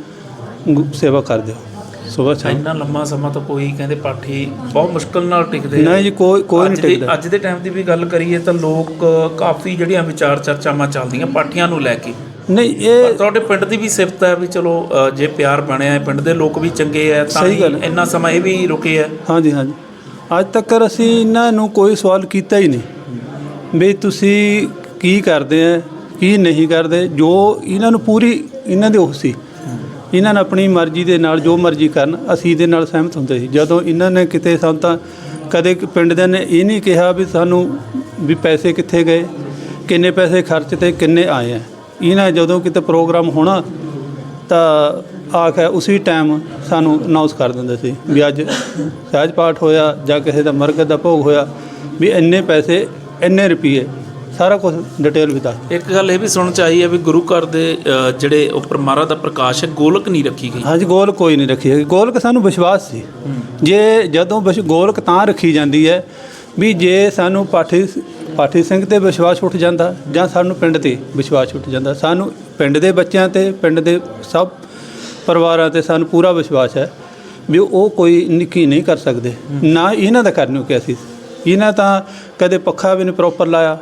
ਗੁ- ਸੇਵਾ ਕਰ ਦਿਓ। ਸਵੇਰ ਸ਼ਾਮ ਇੰਨਾ ਲੰਮਾ ਸਮਾਂ ਤਾਂ ਕੋਈ ਕਹਿੰਦੇ ਪਾਠੀ ਬਹੁਤ ਮੁਸ਼ਕਲ ਨਾਲ ਟਿਕਦੇ। ਨਹੀਂ ਜੀ ਕੋਈ ਕੋਈ ਨਹੀਂ ਟਿਕਦਾ। ਅੱਜ ਦੇ ਟਾਈਮ ਦੀ ਵੀ ਗੱਲ ਕਰੀਏ ਤਾਂ ਲੋਕ ਕਾਫੀ ਜਿਹੜੀਆਂ ਵਿਚਾਰ ਚਰਚਾਵਾਂ ਚੱਲਦੀਆਂ ਪਾਠੀਆਂ ਨੂੰ ਲੈ ਕੇ। ਨਹੀਂ ਇਹ ਤੁਹਾਡੇ ਪਿੰਡ ਦੀ ਵੀ ਸਿਫਤ ਹੈ ਵੀ ਚਲੋ ਜੇ ਪਿਆਰ ਬਣਿਆ ਹੈ ਪਿੰਡ ਦੇ ਲੋਕ ਵੀ ਚੰਗੇ ਆ ਤਾਂ। ਇੰਨਾ ਸਮਾਂ ਇਹ ਵੀ ਰੁਕੇ ਆ ਹਾਂਜੀ ਹਾਂਜੀ। ਅੱਜ ਤੱਕ ਅਸੀਂ ਇਹਨਾਂ ਨੂੰ ਕੋਈ ਸਵਾਲ ਕੀਤਾ ਹੀ ਨਹੀਂ। ਵੀ ਤੁਸੀਂ ਕੀ ਕਰਦੇ ਆ ਕੀ ਨਹੀਂ ਕਰਦੇ ਜੋ ਇਹਨਾਂ ਨੂੰ ਪੂਰੀ ਇਹਨਾਂ ਦੇ ਉਹ ਸੀ। ਇਹਨਾਂ ਨੇ ਆਪਣੀ ਮਰਜ਼ੀ ਦੇ ਨਾਲ ਜੋ ਮਰਜ਼ੀ ਕਰਨ, ਅਸੀਂ ਇਹਦੇ ਨਾਲ ਸਹਿਮਤ ਹੁੰਦੇ ਸੀ। ਜਦੋਂ ਇਹਨਾਂ ਨੇ ਕਿਤੇ ਸਾਨੂੰ ਤਾਂ ਕਦੇ ਕ- ਪਿੰਡ ਦੇ ਨੇ ਇਹ ਨਹੀਂ ਕਿਹਾ ਵੀ ਸਾਨੂੰ ਵੀ ਪੈਸੇ ਕਿੱਥੇ ਗਏ, ਕਿੰਨੇ ਪੈਸੇ ਖਰਚ ਤੇ ਕਿੰਨੇ ਆਏ ਆ। ਇਹਨਾਂ ਜਦੋਂ ਕਿਤੇ ਪ੍ਰੋਗਰਾਮ ਹੋਣਾ ਤਾਂ ਆ ਕੇ ਉਸੇ ਟਾਈਮ ਸਾਨੂੰ ਅਨਾਉਂਸ ਕਰ ਦਿੰਦੇ ਸੀ ਵੀ ਅੱਜ ਸਹਿਜ ਪਾਠ ਹੋਇਆ ਜਾਂ ਕਿਸੇ ਦਾ ਮਰਗਤ ਦਾ ਭੋਗ ਹੋਇਆ ਵੀ ਇੰਨੇ ਪੈਸੇ, ਇੰਨੇ ਰੁਪਏ ਸਾਰਾ ਕੁਝ ਡਿਟੇਲ ਵੀ ਦੱਸ ਇੱਕ ਗੱਲ ਇਹ ਵੀ ਸੁਣਨ ਚ ਆਈ ਹੈ ਵੀ ਗੁਰੂ ਘਰ ਦੇ ਅ, ਜਿਹੜੇ ਉੱਪਰ ਮਹਾਰਾਜ ਦਾ ਪ੍ਰਕਾਸ਼ ਹੈ ਗੋਲਕ ਨਹੀਂ ਰੱਖੀ ਗਈ। ਹਾਂਜੀ ਗੋਲ ਕੋਈ ਨਹੀਂ ਰੱਖੀ ਹੈਗੀ। ਗੋਲਕ ਸਾਨੂੰ ਵਿਸ਼ਵਾਸ ਸੀ। ਜੇ ਜਦੋਂ ਵਿਸ਼ ਗੋਲਕ ਤਾਂ ਰੱਖੀ ਜਾਂਦੀ ਹੈ ਵੀ ਜੇ ਸਾਨੂੰ ਪਾਠੀ ਪਾਠੀ ਸਿੰਘ ਤੇ ਵਿਸ਼ਵਾਸ ਉੱਠ ਜਾਂਦਾ ਜਾਂ ਸਾਨੂੰ ਪਿੰਡ ਤੇ ਵਿਸ਼ਵਾਸ ਉੱਠ ਜਾਂਦਾ ਸਾਨੂੰ ਪਿੰਡ ਦੇ ਬੱਚਿਆਂ ਤੇ ਪਿੰਡ ਦੇ ਸਭ ਪਰਿਵਾਰਾਂ ਤੇ ਸਾਨੂੰ ਪੂਰਾ ਵਿਸ਼ਵਾਸ ਹੈ ਵੀ ਉਹ ਕੋਈ ਨਿੱਕੀ ਨਹੀਂ ਕਰ ਸਕਦੇ। ਨਾ ਇਹਨਾਂ ਦਾ ਕਰਨ ਨੂੰ ਕਿਹਾ ਸੀ। ਇਹਨਾਂ ਤਾਂ ਕਦੇ ਪੱਖਾ ਵੀ ਨਹੀਂ ਪ੍ਰੋਪਰ ਲਾਇਆ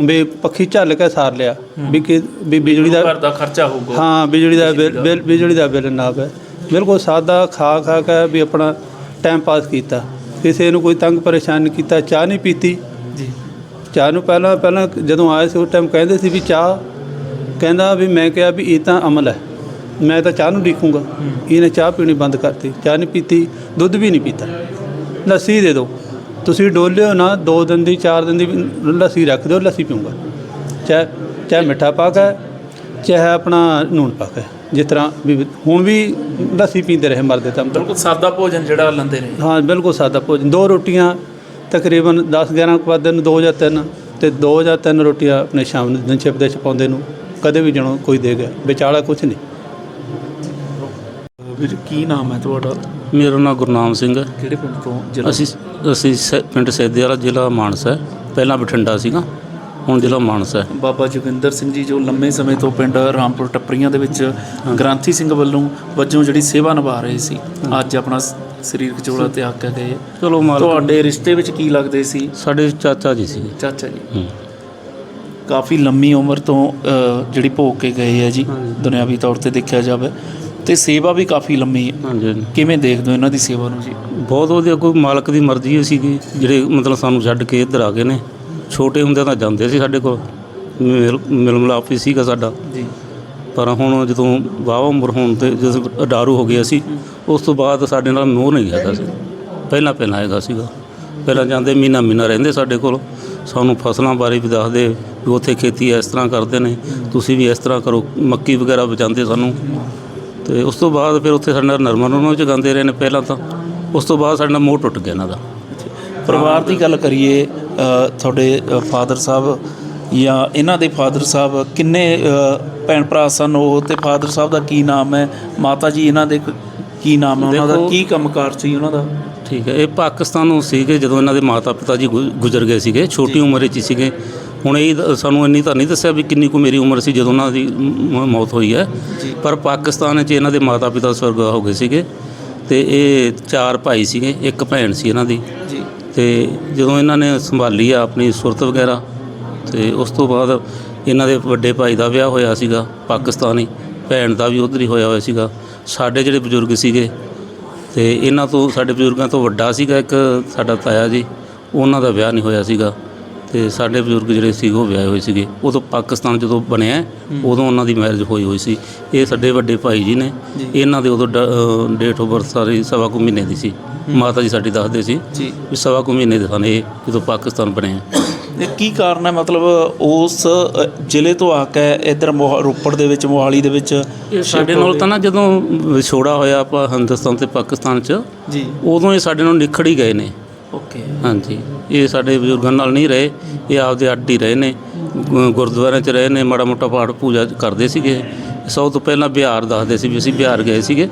ਵੀ ਪੱਖੀ ਝੱਲ ਕੇ ਸਾਰ ਲਿਆ ਵੀ ਕਿ ਵੀ ਬਿਜਲੀ ਦਾ ਘਰ ਦਾ ਖਰਚਾ ਹੋਊਗਾ। ਹਾਂ ਬਿਜਲੀ ਦਾ ਬਿੱਲ ਬਿੱਲ- ਬਿਜਲੀ ਦਾ ਬਿੱਲ ਨਾ ਪੈ ਬਿਲਕੁਲ ਸਾਦਾ ਖਾ ਖਾ ਕੇ ਵੀ ਆਪਣਾ ਟਾਈਮ ਪਾਸ ਕੀਤਾ। ਕਿਸੇ ਨੂੰ ਕੋਈ ਤੰਗ ਪਰੇਸ਼ਾਨ ਨਹੀਂ ਕੀਤਾ ਚਾਹ ਨਹੀਂ ਪੀਤੀ। ਜੀ। ਚਾਹ ਨੂੰ ਪਹਿਲਾਂ ਪਹਿਲਾਂ ਜਦੋਂ ਆਏ ਸੀ ਉਸ ਟਾਈਮ ਕਹਿੰਦੇ ਸੀ ਵੀ ਚਾਹ ਕਹਿੰਦਾ ਵੀ ਮੈਂ ਕਿਹਾ ਵੀ ਇਹ ਤਾਂ ਅਮਲ ਹੈ। ਮੈਂ ਤਾਂ ਚਾਹ ਨੂੰ ਲਿਖੂੰਗਾ ਇਹਨੇ ਚਾਹ ਪੀਣੀ ਬੰਦ ਕਰਤੀ। ਚਾਹ ਨਹੀਂ ਪੀਤੀ ਦੁੱਧ ਵੀ ਨਹੀਂ ਪੀਤਾ। ਲੱਸੀ ਦੇ ਦਿਓ। ਤੁਸੀਂ ਡੋਲਿਓ ਨਾ ਦੋ ਦਿਨ ਦੀ ਚਾਰ ਦਿਨ ਦੀ ਲੱਸੀ ਰੱਖ ਦਿਓ ਲੱਸੀ ਪੀਊਂਗਾ। ਚਾਹੇ ਚਾਹੇ ਮਿੱਠਾ ਪਾ ਕੇ ਚਾਹੇ ਆਪਣਾ ਨੂਣ ਪਾ ਕੇ ਜਿਸ ਤਰ੍ਹਾਂ ਵੀ ਹੁਣ ਵੀ ਲੱਸੀ ਪੀਂਦੇ ਰਹੇ ਮਰਦੇ ਤਾਂ। ਬਿਲਕੁਲ ਸਾਦਾ ਭੋਜਨ ਜਿਹੜਾ ਲੈਂਦੇ ਰਹੇ ਹਾਂ ਬਿਲਕੁਲ ਸਾਦਾ ਭੋਜਨ। ਦੋ ਰੋਟੀਆਂ ਤਕਰੀਬਨ 10 11 ਕੁ ਵਜੇ ਨੂੰ ਦੋ ਜਾਂ ਤਿੰਨ ਤੇ ਦੋ ਜਾਂ ਤਿੰਨ ਰੋਟੀਆਂ ਆਪਣੇ ਸ਼ਾਮ ਨੂੰ ਦਿਨ ਛਿਪਦੇ ਛਪਾਉਂਦੇ ਨੂੰ ਕਦੇ ਵੀ ਜਣੋ ਕੋਈ ਦੇ ਗਿਆ। ਵਿਚਾਲਾ ਕੁਝ ਨਹੀਂ। ਵੀਰ ਕੀ ਨਾਮ ਹੈ ਤੁਹਾਡਾ? ਮੇਰਾ ਨਾਮ ਗੁਰਨਾਮ ਸਿੰਘ ਹੈ। ਕਿਹੜੇ ਪਿੰਡ ਤੋਂ ਜ਼ਿਲ੍ਹਾ? ਅਸੀਂ ਅਸੀਂ ਸੈ- ਪਿੰਡ ਸੈਦੇ ਵਾਲਾ ਜ਼ਿਲ੍ਹਾ ਮਾਨਸਾ ਹੈ। ਪਹਿਲਾਂ ਬਠਿੰਡਾ ਸੀਗਾ ਹੁਣ ਜ਼ਿਲ੍ਹਾ ਮਾਨਸਾ ਹੈ। ਬਾਬਾ ਜੋਗਿੰਦਰ ਸਿੰਘ ਜੀ ਜੋ ਲੰਮੇ ਸਮੇਂ ਤੋਂ ਪਿੰਡ ਰਾਮਪੁਰ ਟੱਪਰੀਆਂ ਦੇ ਵਿੱਚ ਗ੍ਰਾਂਥੀ ਸਿੰਘ ਵੱਲੋਂ ਵਜੋਂ ਜਿਹੜੀ ਸੇਵਾ ਨਿਭਾ ਰਹੇ ਸੀ ਅੱਜ ਆਪਣਾ ਸ- ਸਰੀਰਕ ਚੋਲਾ ਤਿਆਗ ਕੇ ਗਏ। ਚਲੋ ਮਾਲਕ। ਤੁਹਾਡੇ ਰਿਸ਼ਤੇ ਵਿੱਚ ਕੀ ਲੱਗਦੇ ਸੀ? ਸਾਡੇ ਚਾਚਾ ਜੀ ਸੀਗੇ। ਚਾਚਾ ਜੀ। ਹੂੰ। ਕਾਫੀ ਲੰਮੀ ਉਮਰ ਤੋਂ ਅ, ਜਿਹੜੀ ਭੋਗ ਕੇ ਗਏ ਆ ਜੀ। ਦੁਨਿਆਵੀ ਤੌਰ ਤੇ ਦੇਖਿਆ ਜਾਵੇ। ਤੇ ਸੇਵਾ ਵੀ ਕਾਫੀ ਲੰਮੀ ਹੈ। ਹਾਂਜੀ ਹਾਂਜੀ। ਕਿਵੇਂ ਦੇਖਦੇ ਹੋ ਇਹਨਾਂ ਦੀ ਸੇਵਾ ਨੂੰ ਜੀ? ਬਹੁਤ ਵਧੀਆ ਕੋਈ ਮਾਲਕ ਦੀ ਮਰਜ਼ੀ ਸੀਗੀ। ਜਿਹੜੇ ਮਤਲਬ ਸਾਨੂੰ ਛੱਡ ਕੇ ਇੱਧਰ ਆ ਗਏ ਨੇ। ਛੋਟੇ ਹੁੰਦੇ ਤਾਂ ਜਾਂਦੇ ਸੀ ਸਾਡੇ ਕੋਲ। ਮਿਲ ਮਿਲ ਮਿਲਾਪ ਵੀ ਸੀਗਾ ਸਾਡਾ। ਜੀ। ਪਰ ਹੁਣ ਜਦੋਂ ਵਾਹਵਾ ਉਮਰ ਹੋਣ ਤੇ ਜਦੋਂ ਅਡਾਰੂ ਹੋ ਗਿਆ ਸੀ ਉਸ ਤੋਂ ਬਾਅਦ ਸਾਡੇ ਨਾਲ ਮੋਹ ਨਹੀਂ ਹੈਗਾ ਸੀ। ਪਹਿਲਾਂ ਪਹਿਲਾਂ ਹੈਗਾ ਸੀਗਾ। ਪਹਿਲਾਂ ਜਾਂਦੇ ਮਹੀਨਾ ਮਹੀਨਾ ਰਹਿੰਦੇ ਸਾਡੇ ਕੋਲ। ਸਾਨੂੰ ਫਸਲਾਂ ਬਾਰੇ ਵੀ ਦੱਸਦੇ ਵੀ ਉੱਥੇ ਖੇਤੀ ਇਸ ਤਰ੍ਹਾਂ ਕਰਦੇ ਨੇ। ਤੁਸੀਂ ਵੀ ਇਸ ਤਰ੍ਹਾਂ ਕਰੋ। ਮੱਕੀ ਵਗੈਰਾ ਬਚਾਉਂਦੇ ਸਾਨੂੰ। ਤੇ ਉਸ ਤੋਂ ਬਾਅਦ ਫਿਰ ਉੱਥੇ ਸਾਡੇ ਨਾਲ ਨਰਮਾ ਨੂਰਮਾ ਜਗਾਉਂਦੇ ਰਹੇ ਨੇ ਪਹਿਲਾਂ ਤਾਂ। ਉਸ ਤੋਂ ਬਾਅਦ ਸਾਡੇ ਨਾਲ ਮੋਹ ਟੁੱਟ ਗਿਆ ਇਹਨਾਂ ਦਾ। ਪਰਿਵਾਰ ਦੀ ਗੱਲ ਕਰੀਏ ਤੁਹਾਡੇ ਫਾਦਰ ਸਾਹਿਬ ਜਾਂ ਇਹਨਾਂ ਦੇ ਫਾਦਰ ਸਾਹਿਬ ਕਿੰਨੇ ਭੈਣ ਭਰਾ ਸਨ ਉਹ ਤੇ ਫਾਦਰ ਸਾਹਿਬ ਦਾ ਕੀ ਨਾਮ ਹੈ? ਮਾਤਾ ਜੀ ਇਹਨਾਂ ਦੇ ਕ- ਨਾਮ ਹੈ? ਉਹਨਾਂ ਦਾ ਕੀ ਕੰਮਕਾਰ ਸੀ ਉਹਨਾਂ ਦਾ? ਠੀਕ ਹੈ ਇਹ ਪਾਕਿਸਤਾਨ ਨੂੰ ਸੀਗੇ ਜਦੋਂ ਇਹਨਾਂ ਦੇ ਮਾਤਾ ਪਿਤਾ ਜੀ ਗੁਜ਼ਰ ਗਏ ਸੀਗੇ ਛੋਟੀ ਉਮਰ ਵਿੱਚ ਸੀਗੇ। ਹੁਣ ਇਹ ਦ- ਸਾਨੂੰ ਇੰਨੀ ਤਾਂ ਨਹੀਂ ਦੱਸਿਆ ਵੀ ਕਿੰਨੀ ਕੁ ਮੇਰੀ ਉਮਰ ਸੀ ਜਦੋਂ ਉਹਨਾਂ ਦੀ ਮ- ਮੌਤ ਹੋਈ ਹੈ। ਪਰ ਪਾਕਿਸਤਾਨ 'ਚ ਇਹਨਾਂ ਦੇ ਮਾਤਾ ਪਿਤਾ ਸਵਰਗਾ ਹੋ ਗਏ ਸੀਗੇ ਤੇ ਇਹ ਚਾਰ ਭਾਈ ਸੀਗੇ ਇੱਕ ਭੈਣ ਸੀ ਇਹਨਾਂ ਦੀ। ਜੀ। ਤੇ ਜਦੋਂ ਇਹਨਾਂ ਨੇ ਸੰਭਾਲੀ ਆ ਆਪਣੀ ਸੁਰਤ ਵਗੈਰਾ ਤੇ ਉਸ ਤੋਂ ਬਾਅਦ ਇਹਨਾਂ ਦੇ ਵੱਡੇ ਭਾਈ ਦਾ ਵਿਆਹ ਹੋਇਆ ਸੀਗਾ ਪਾਕਿਸਤਾਨੀ ਭੈਣ ਦਾ ਵੀ ਉਧਰ ਹੀ ਹੋਇਆ ਹੋਇਆ ਸੀਗਾ। ਸਾਡੇ ਜਿਹੜੇ ਬਜ਼ੁਰਗ ਸੀਗੇ ਤੇ ਇਹਨਾਂ ਤੋਂ ਸਾਡੇ ਬਜ਼ੁਰਗਾਂ ਤੋਂ ਵੱਡਾ ਸੀਗਾ ਇੱਕ ਸਾਡਾ ਤਾਇਆ ਜੀ ਉਹਨਾਂ ਦਾ ਵਿਆਹ ਨਹੀਂ ਹੋਇਆ ਸੀਗਾ। ਤੇ ਸਾਡੇ ਬਜ਼ੁਰਗ ਜਿਹੜੇ ਸੀ ਉਹ ਵਿਆਹੇ ਹੋਏ ਸੀਗੇ। ਉਦੋਂ ਪਾਕਿਸਤਾਨ ਜਦੋਂ ਬਣਿਆ ਉਦੋਂ ਉਹਨਾਂ ਦੀ ਮੈਰਿਜ ਹੋਈ ਹੋਈ ਸੀ। ਇਹ ਸਾਡੇ ਵੱਡੇ ਭਾਈ ਜੀ ਨੇ। ਇਹਨਾਂ ਦੇ ਉਦੋਂ ਡੇਟ ਆਫ ਬਰਥ ਸਾਰੀ ਸਵਾ ਕੁ ਮਹੀਨੇ ਦੀ ਸੀ। ਮਾਤਾ ਜੀ ਸਾਡੀ ਦੱਸਦੇ ਸੀ ਜੀ। ਵੀ ਸਵਾ ਕੁ ਮਹੀਨੇ ਦੇ ਸਨ ਇਹ ਜਦੋਂ ਪਾਕਿਸਤਾਨ ਬਣਿਆ। ਇਹ ਕੀ ਕਾਰਨ ਹੈ? ਮਤਲਬ ਉਸ ਜ਼ਿਲ੍ਹੇ ਤੋਂ ਆ ਕੇ ਇੱਧਰ ਰੋਪੜ ਦੇ ਵਿੱਚ ਮੋਹਾਲੀ ਦੇ ਵਿੱਚ ਸਾਡੇ ਨਾਲ ਤਾਂ ਨਾ ਜਦੋਂ ਵਿਛੋੜਾ ਹੋਇਆ ਆਪਾਂ ਹਿੰਦੁਸਤਾਨ ਤੇ ਪਾਕਿਸਤਾਨ 'ਚ ਜੀ। ਉਦੋਂ ਇਹ ਸਾਡੇ ਨਾਲ ਨਿਖੜ ਹੀ ਗਏ ਨੇ। ਓਕੇ। ਹਾਂਜੀ। ਇਹ ਸਾਡੇ ਬਜ਼ੁਰਗਾਂ ਨਾਲ ਨਹੀਂ ਰਹੇ ਇਹ ਆਪਦੇ ਅੱਡ ਹੀ ਰਹੇ ਨੇ। ਗੁ- ਗੁਰਦੁਆਰਿਆਂ 'ਚ ਰਹੇ ਨੇ ਮਾੜਾ ਮੋਟਾ ਪਾਠ ਪੂਜਾ ਕਰਦੇ ਸੀਗੇ। ਸਭ ਤੋਂ ਪਹਿਲਾਂ ਬਿਹਾਰ ਦੱਸਦੇ ਸੀ ਵੀ ਅਸੀਂ ਬਿਹਾਰ ਗਏ ਸੀਗੇ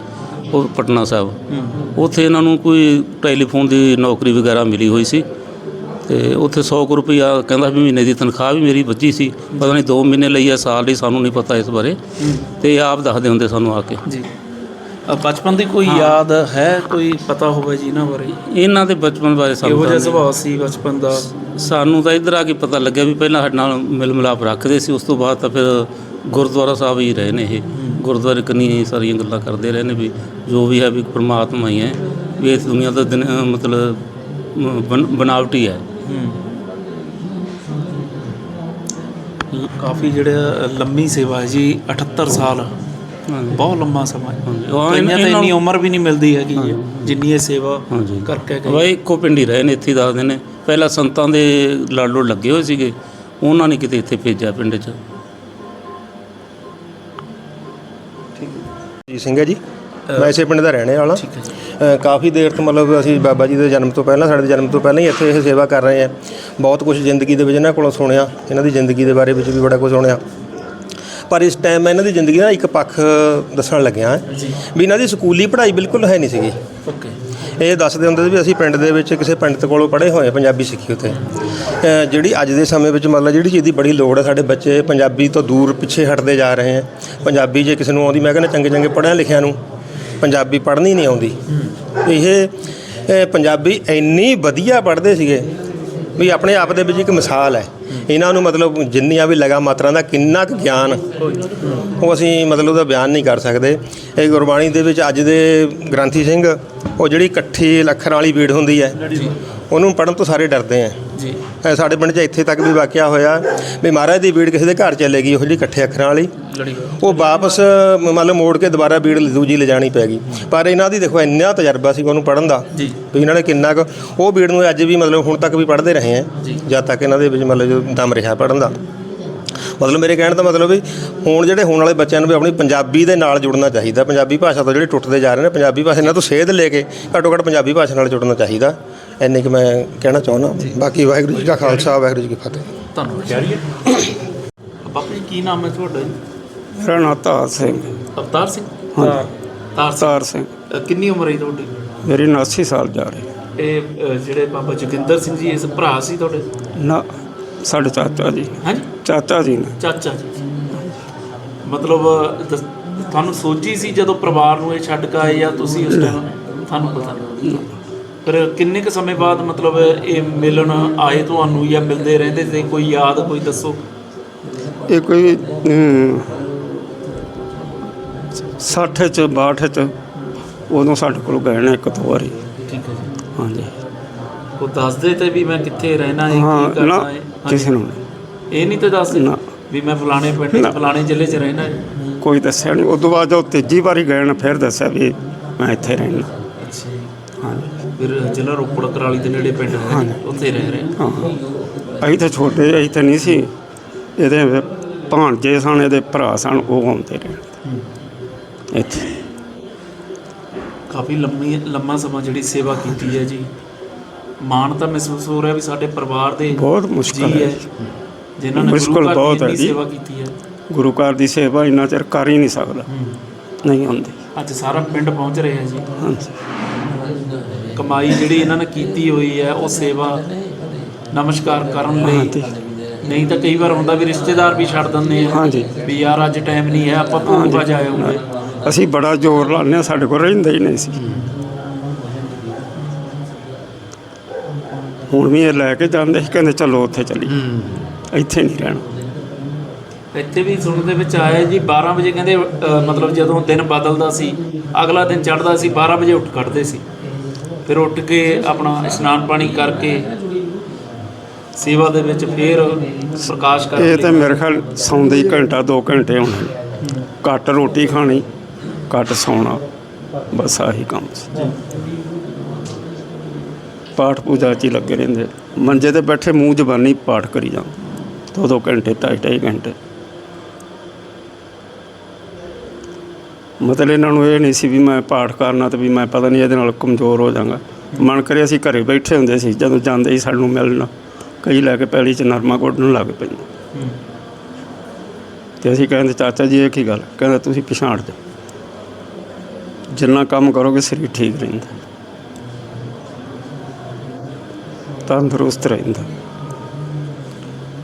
ਉਹ ਪਟਨਾ ਸਾਹਿਬ। ਉੱਥੇ ਇਹਨਾਂ ਨੂੰ ਕੋਈ ਟੈਲੀਫੋਨ ਦੀ ਨੌਕਰੀ ਵਗੈਰਾ ਮਿਲੀ ਹੋਈ ਸੀ। ਤੇ ਉੱਥੇ 100 ਕੁ ਰੁਪਈਆ ਕਹਿੰਦਾ ਵੀ ਮਹੀਨੇ ਦੀ ਤਨਖਾਹ ਵੀ ਮੇਰੀ ਵੱਜੀ ਸੀ। ਪਤਾ ਨਹੀਂ 2 ਮਹੀਨੇ ਲਈ ਆ ਸਾਲ ਲਈ ਸਾਨੂੰ ਨਹੀਂ ਪਤਾ ਇਸ ਬਾਰੇ। ਤੇ ਇਹ ਆਪ ਦੱਸਦੇ ਹੁੰਦੇ ਸਾਨੂੰ ਆ ਕੇ। ਜੀ। ਬਚਪਨ ਦੀ ਕੋਈ ਯਾਦ ਹੈ? ਕੋਈ ਪਤਾ ਹੋਵੇ ਜੀ ਇਹਨਾਂ ਬਾਰੇ? ਇਹਨਾਂ ਦੇ ਬਚਪਨ ਬਾਰੇ ਸਾਨੂੰ ਇਹੋ ਜਿਹਾ ਤਾਂ ਸੁਭਾਅ ਸੀ ਬਚਪਨ ਦਾ? ਸਾਨੂੰ ਤਾਂ ਇੱਧਰ ਆ ਕੇ ਪਤਾ ਲੱਗਿਆ ਵੀ ਪਹਿਲਾਂ ਸਾਡੇ ਨਾਲ ਮਿਲ ਮਿਲਾਪ ਰੱਖਦੇ ਸੀ। ਉਸ ਤੋਂ ਬਾਅਦ ਤਾਂ ਫਿਰ ਗੁਰਦੁਆਰਾ ਸਾਹਿਬ ਹੀ ਰਹੇ ਨੇ ਇਹ। ਗੁਰਦੁਆਰੇ ਕੰਨੀ ਸਾਰੀਆਂ ਗੱਲਾਂ ਕਰਦੇ ਰਹੇ ਨੇ ਵੀ ਜੋ ਵੀ ਹੈ ਵੀ ਪ੍ਰਮਾਤਮਾ ਹੀ ਹੈ। ਵੀ ਇਸ ਦੁਨੀਆ ਦਾ ਦਿਨ ਮਤਲਬ ਬਨ- ਬਣਾਵਟੀ ਹੈ। ਕਾਫੀ ਜਿਹੜਾ ਲੰਮੀ ਸੇਵਾ ਹੈ ਜੀ 78 ਸਾਲ। ਬਹੁਤ ਲੰਮਾ ਸਮਾਂ ਹੈ। ਹਾਂਜੀ। ਉਹ ਕਈਆਂ ਤਾਂ ਇਹਨਾਂ ਇੰਨੀ ਉਮਰ ਵੀ ਨਹੀਂ ਮਿਲਦੀ ਹੈਗੀ ਜੀ, ਜਿੰਨੀ ਇਹ ਸੇਵਾ ਕਰਕੇ ਗਏ। ਵਾਏ ਇੱਕੋ ਪਿੰਡ ਹੀ ਰਹੇ ਨੇ ਇੱਥੇ ਦੱਸਦੇ ਨੇ। ਪਹਿਲਾਂ ਸੰਤਾਂ ਦੇ ਲੜ ਲੜ ਲੱਗੇ ਹੋਏ ਸੀਗੇ ਉਹਨਾਂ ਨੇ ਕਿਤੇ ਇੱਥੇ ਭੇਜਿਆ ਪਿੰਡ 'ਚ। ਜੀ ਸਿੰਘ ਹੈ ਜੀ। ਮੈਂ ਇਸੇ ਪਿੰਡ ਦਾ ਰਹਿਣੇ ਵਾਲਾ। ਠੀਕ ਹੈ ਜੀ। ਅ, ਕਾਫੀ ਦੇਰ ਤੋਂ ਮਤਲਬ ਅਸੀਂ ਬਾਬਾ ਜੀ ਦੇ ਜਨਮ ਤੋਂ ਪਹਿਲਾਂ ਸਾਡੇ ਜਨਮ ਤੋਂ ਪਹਿਲਾਂ ਹੀ ਇੱਥੇ ਇਹ ਸੇਵਾ ਕਰ ਰਹੇ ਹਾਂ। ਬਹੁਤ ਕੁਝ ਜ਼ਿੰਦਗੀ ਦੇ ਵਿੱਚ ਇਹਨਾਂ ਕੋਲੋਂ ਸੁਣਿਆ ਇਹਨਾਂ ਦੀ ਜ਼ਿੰਦਗੀ ਦੇ ਬਾਰੇ ਵਿੱਚ ਵੀ ਬੜਾ ਕੁਝ ਸੁਣਿਆ। ਪਰ ਇਸ ਟਾਈਮ ਮੈਂ ਇਹਨਾਂ ਦੀ ਜ਼ਿੰਦਗੀ ਦਾ ਇੱਕ ਪੱਖ ਦੱਸਣ ਲੱਗਿਆ ਵੀ ਇਹਨਾਂ ਦੀ ਸਕੂਲੀ ਪੜ੍ਹਾਈ ਬਿਲਕੁਲ ਹੈ ਨਹੀਂ ਸੀਗੀ। ਓਕੇ ਇਹ ਦੱਸਦੇ ਹੁੰਦੇ ਸੀ ਵੀ ਅਸੀਂ ਪਿੰਡ ਦੇ ਵਿੱਚ ਕਿਸੇ ਪੰਡਤ ਕੋਲੋਂ ਪੜ੍ਹੇ ਹੋਏ ਪੰਜਾਬੀ ਸਿੱਖੀ ਅ, ਜਿਹੜੀ ਅੱਜ ਦੇ ਸਮੇਂ ਵਿੱਚ ਮਤਲਬ ਜਿਹੜੀ ਚੀਜ਼ ਦੀ ਬੜੀ ਲੋੜ ਹੈ ਸਾਡੇ ਬੱਚੇ ਪੰਜਾਬੀ ਤੋਂ ਦੂਰ ਪਿੱਛੇ ਹਟਦੇ ਜਾ ਰਹੇ ਹੈ। ਪੰਜਾਬੀ ਜੇ ਕਿਸੇ ਨੂੰ ਆਉਂਦੀ ਮੈਂ ਕਹਿੰਦਾ ਚੰਗੇ ਚੰਗੇ ਪੜ੍ਹਿਆ ਲਿਖਿਆ ਨੂੰ ਪੰਜਾਬੀ ਪੜ੍ਹਨੀ ਨਹੀਂ ਆਉਂਦੀ। ਇਹ ਪੰਜਾਬੀ ਇੰਨੀ ਵਧੀਆ ਪੜ੍ਹਦੇ ਸੀਗੇ ਵੀ ਆਪਣੇ ਆਪ ਦੇ ਵਿੱਚ ਇੱਕ ਮਿਸਾਲ ਹੈ। ਇਹਨਾਂ ਨੂੰ ਮਤਲਬ ਜਿੰਨੀਆਂ ਵੀ ਲਗਾ ਮਾਤਰਾ ਦਾ ਕਿੰਨਾ ਕੁ ਗਿਆਨ ਉਹ ਅਸੀਂ ਮਤਲਬ ਉਹਦਾ ਬਿਆਨ ਨਹੀਂ ਕਰ ਸਕਦੇ। ਇਹ ਗੁਰਬਾਣੀ ਦੇ ਵਿੱਚ ਅੱਜ ਦੇ ਗ੍ਰੰਥੀ ਸਿੰਘ, ਉਹ ਜਿਹੜੀ ਇਕੱਠੀ ਲੱਖਰਾਂ ਵਾਲੀ ਬੀੜ ਹੁੰਦੀ ਹੈ ਉਹਨੂੰ ਪੜਨ ਤੋਂ ਸਾਰੇ ਡਰਦੇ ਆ। ਜੀ। ਸਾਡੇ ਪਿੰਡ 'ਚ ਇੱਥੇ ਤੱਕ ਵੀ ਵਾਕਿਆ ਹੋਇਆ ਵੀ ਮਹਾਰਾਜ ਦੀ ਬੀੜ ਕਿਸੇ ਦੇ ਘਰ ਚਲੇ ਗਈ ਉਹ ਜਿਹੜੀ ਇਕੱਠੇ ਅੱਖਰਾਂ ਵਾਲੀ। ਉਹ ਵਾਪਸ ਮੰਨ ਲਓ ਮੋੜ ਕੇ ਦੁਬਾਰਾ ਬੀੜ ਦੂਜੀ ਲਿਜਾਣੀ ਪੈ ਗਈ। ਪਰ ਇਹਨਾਂ ਦੀ ਦੇਖੋ ਇੰਨਾ ਤਜਰਬਾ ਸੀ ਉਹਨੂੰ ਪੜਨ ਦਾ ਜੀ। ਵੀ ਇਹਨਾਂ ਨੇ ਕਿੰਨਾ ਕੁ ਉਹ ਬੀੜ ਨੂੰ ਅੱਜ ਵੀ ਮਤਲਬ ਹੁਣ ਤੱਕ ਵੀ ਪੜ੍ਹਦੇ ਰਹੇ ਆ। ਜਦ ਤੱਕ ਇਹਨਾਂ ਦੇ ਵਿੱਚ ਮਤਲਬ ਜੋ ਦਮ ਰਿਹਾ ਪੜਨ ਦਾ। ਮਤਲਬ ਮੇਰੇ ਕਹਿਣ ਦਾ ਮਤਲਬ ਵੀ ਹੁਣ ਜਿਹੜੇ ਹੋਣ ਵਾਲੇ ਬੱਚਿਆਂ ਨੂੰ ਵੀ ਆਪਣੀ ਪੰਜਾਬੀ ਦੇ ਨਾਲ ਜੁੜਨਾ ਚਾਹੀਦਾ। ਪੰਜਾਬੀ ਭਾਸ਼ਾ ਤੋਂ ਜਿਹੜੇ ਟੁੱਟਦੇ ਜਾ ਰਹੇ ਨੇ ਪੰਜਾਬੀ ਭਾਸ਼ਾ ਇਹਨਾਂ ਤੋਂ ਸੇਧ ਲੈ ਕੇ ਘੱਟੋ ਘੱਟ ਪੰਜਾਬੀ ਭਾਸ਼ਾ ਨਾਲ ਜੁੜਨਾ ਚਾਹੀਦਾ। ਇੰਨੇ ਕਿ ਮੈਂ ਕਹਿਣਾ ਚਾਹੁੰਦਾ। ਬਾਕੀ ਵਾਹਿਗੁਰੂ ਜੀ ਕਾ ਖਾਲਸਾ ਵਾਹਿਗੁਰੂ ਜੀ ਕੀ ਫਤਿਹ। ਧੰਨਵਾਦ। ਬਾਪੂ ਜੀ ਕੀ ਨਾਮ ਹੈ ਤੁਹਾਡਾ ਜੀ? ਮੇਰਾ ਨਾਂ ਤਾਰ ਸਿੰਘ। ਅਵਤਾਰ ਸਿੰਘ। ਤਾਰ ਸਿੰਘ। ਤਾਰ ਸਿੰਘ। ਕਿੰਨੀ ਉਮਰ ਹੈ ਤੁਹਾਡੀ? ਮੇਰੀ 79 ਸਾਲ ਜਾ ਰਹੀ। ਇਹ ਅ, ਜਿਹੜੇ ਬਾਬਾ ਜੋਗਿੰਦਰ ਸਿੰਘ ਜੀ ਇਸ ਭਰਾ ਸੀ ਤੁਹਾਡੇ? ਨਾ ਸਾਡੇ ਚਾਚਾ ਜੀ। ਹਾਂਜੀ। ਚਾਚਾ ਜੀ ਨੇ। ਚਾਚਾ ਜੀ। ਮਤਲਬ ਤੁਹਾਨੂੰ ਸੋਚੀ ਸੀ ਜਦੋਂ ਪਰਿਵਾਰ ਨੂੰ ਇਹ ਛੱਡ ਕੇ ਆਏ ਜਾਂ ਤੁਸੀਂ ਉਸ ਟਾਈਮ ਤੁਹਾਨੂੰ ਪਤਾ ਨਹੀਂ ਫਿਰ ਕਿੰਨੇ ਕ ਸਮੇਂ ਬਾਅਦ ਮਤਲਬ ਇਹ ਮਿਲਣ ਆਏ ਤੁਹਾਨੂੰ ਜਾਂ ਮਿਲਦੇ ਰਹਿੰਦੇ ਸੀ ਕੋਈ ਯਾਦ ਕੋਈ ਦੱਸੋ? ਇਹ ਕੋਈ ਅਮ, 60 ਚ 62 ਚ ਉਦੋਂ ਸਾਡੇ ਕੋਲ ਗਏ ਨੇ ਇੱਕ ਦੋ ਵਾਰੀ। ਠੀਕ ਹੈ ਜੀ। ਹਾਂਜੀ। ਉਹ ਦੱਸਦੇ ਤੇ ਵੀ ਮੈਂ ਕਿੱਥੇ ਰਹਿਣਾ ਹੈ ਕੀ ਹਾਂ ਨਾ ਕਰਨਾ ਹੈ। ਕਿਸੇ ਨੂੰ ਨਹੀਂ। ਇਹ ਨਹੀਂ ਤੇ ਦੱਸਦੇ ਨਾ। ਵੀ ਮੈਂ ਫਲਾਣੇ ਪਿੰਡ ਨਾ। ਫਲਾਣੇ ਜ਼ਿਲ੍ਹੇ 'ਚ ਰਹਿਣਾ ਹੈ। ਕੋਈ ਦੱਸਿਆ ਨਹੀਂ। ਉਦੋਂ ਬਾਅਦ ਜਦੋਂ ਤੀਜੀ ਵਾਰੀ ਗਏ ਨੇ ਫਿਰ ਦੱਸਿਆ ਵੀ ਮੈਂ ਇੱਥੇ ਰਹਿਣਾ। ਅੱਛਾ ਹਾਂਜੀ। ਫਿਰ ਜ਼ਿਲ੍ਹਾ ਰੋਪੜ ਕਰਾਲੀ ਦੇ ਨੇੜੇ ਪਿੰਡ ਹੈ। ਉੱਥੇ ਰਹਿ ਰਹੇ ਹਾਂ? ਅਸੀਂ ਤਾਂ ਛੋਟੇ ਅਸੀਂ ਤਾਂ ਨਹੀਂ ਸੀ। ਇਹਦੇ ਭਾਣਜੇ ਸਨ ਇਹਦੇ ਭਰਾ ਸਨ ਉਹ ਆਉਂਦੇ ਰਹੇ। ਇੱਥੇ। ਕਾਫੀ ਲੰਮੀ ਲੰਮਾ ਸਮਾਂ ਜਿਹੜੀ ਸੇਵਾ ਕੀਤੀ ਹੈ ਜੀ। ਮਾਣ ਤਾਂ ਮਹਿਸੂਸ ਹੋ ਰਿਹਾ ਵੀ ਸਾਡੇ ਪਰਿਵਾਰ ਦੇ ਬਹੁਤ ਮੁਸ਼ਕਲ ਹੈ। ਜਿਨ੍ਹਾਂ ਨੇ ਗੁਰੂ ਘਰ ਦੀ। ਸੇਵਾ ਕੀਤੀ ਹੈ। ਗੁਰੂ ਘਰ ਦੀ ਸੇਵਾ ਇੰਨਾ ਚਿਰ ਕਰ ਹੀ ਨਹੀਂ ਸਕਦਾ। ਨਹੀਂ ਹੁੰਦੀ। ਅੱਜ ਸਾਰਾ ਪਿੰਡ ਪਹੁੰਚ ਰਿਹਾ ਜੀ। ਹਾਂਜੀ। ਕਮਾਈ ਜਿਹੜੀ ਇਹਨਾਂ ਨੇ ਕੀਤੀ ਹੋਈ ਹੈ ਉਹ ਸੇਵਾ ਨਮਸਕਾਰ ਕਰਨ ਲਈ। ਨਹੀਂ ਤਾਂ ਕਈ ਵਾਰ ਹੁੰਦਾ ਵੀ ਰਿਸ਼ਤੇਦਾਰ ਵੀ ਛੱਡ ਦਿੰਦੇ ਆ। ਹਾਂਜੀ। ਵੀ ਯਾਰ ਅੱਜ ਟਾਈਮ ਨਹੀਂ ਹੈ ਆਪਾਂ ਭੂਪਾ ਜਾਇਓਗੇ ਅਸੀਂ ਬੜਾ ਜ਼ੋਰ ਲਾਉਂਦੇ ਹਾਂ ਸਾਡੇ ਕੋਲ ਰਹਿੰਦਾ ਹੀ ਨਹੀਂ ਸੀ। ਹੁਣ ਵੀ ਇਹ ਲੈ ਕੇ ਜਾਂਦੇ ਸੀ ਕਹਿੰਦੇ ਚਲੋ ਉੱਥੇ ਚੱਲੀ ਇੱਥੇ ਨਹੀਂ ਰਹਿਣਾ। ਇੱਥੇ ਵੀ ਸੁਣਨ ਦੇ ਵਿੱਚ ਆਇਆ ਜੀ 12 ਵਜੇ ਕਹਿੰਦੇ ਮਤਲਬ ਜਦੋਂ ਦਿਨ ਬਦਲਦਾ ਸੀ ਅਗਲਾ ਦਿਨ ਚੜ੍ਹਦਾ ਸੀ 12 ਵਜੇ ਉੱਠ ਖੜਦੇ ਸੀ। ਫਿਰ ਉੱਠ ਕੇ ਆਪਣਾ ਇਸ਼ਨਾਨ ਪਾਣੀ ਕਰਕੇ ਸੇਵਾ ਦੇ ਵਿੱਚ ਫੇਰ ਪ੍ਰਕਾਸ਼ ਇਹ ਕਰਕੇ ਤਾਂ ਮੇਰੇ ਖਿਆਲ ਸੌਂਦੇ ਹੀ ਘੰਟਾ 2 ਘੰਟੇ ਹੋਣੇ। ਘੱਟ ਰੋਟੀ ਖਾਣੀ ਘੱਟ ਸੌਣਾ ਬਸ ਆਹੀ ਕੰਮ ਸੀ। ਪਾਠ ਪੂਜਾ 'ਚ ਹੀ ਲੱਗੇ ਰਹਿੰਦੇ। ਮੰਜੇ ਤੇ ਬੈਠੇ ਮੂੰਹ ਜ਼ਬਾਨੀ ਪਾਠ ਕਰੀ ਜਾਂਦੇ। ਦੋ ਦੋ ਘੰਟੇ ਢਾਈ ਢਾਈ ਘੰਟੇ। ਮਤਲਬ ਇਹਨਾਂ ਨੂੰ ਇਹ ਨਹੀਂ ਸੀ ਵੀ ਮੈਂ ਪਾਠ ਕਰਨਾ ਤੇ ਵੀ ਮੈਂ ਪਤਾ ਨਹੀਂ ਇਹਦੇ ਨਾਲ ਕਮਜ਼ੋਰ ਹੋ ਜਾਵਾਂਗਾ ਮਨ ਕਰੇ ਅਸੀਂ ਘਰੇ ਬੈਠੇ ਹੁੰਦੇ ਸੀ, ਜਦੋਂ ਜਾਂਦੇ ਸੀ ਸਾਨੂੰ ਮਿਲਣਾ, ਕਈ ਲੈ ਕੇ ਪੈਲੀ 'ਚ ਨਰਮਾ ਗੁੱਡਣ ਲੱਗ ਪੈਂਦੇ। ਤੇ ਅਸੀਂ ਕਹਿੰਦੇ, ਚਾਚਾ ਜੀ, ਇਹ ਕੀ ਗੱਲ? ਕਹਿੰਦਾ, ਤੁਸੀਂ ਪਛਾਣ ਜਾਓ। ਜਿੰਨਾ ਕੰਮ ਕਰੋਗੇ, ਸਰੀਰ ਠੀਕ ਰਹਿੰਦਾ। ਤੰਦਰੁਸਤ ਰਹਿੰਦਾ।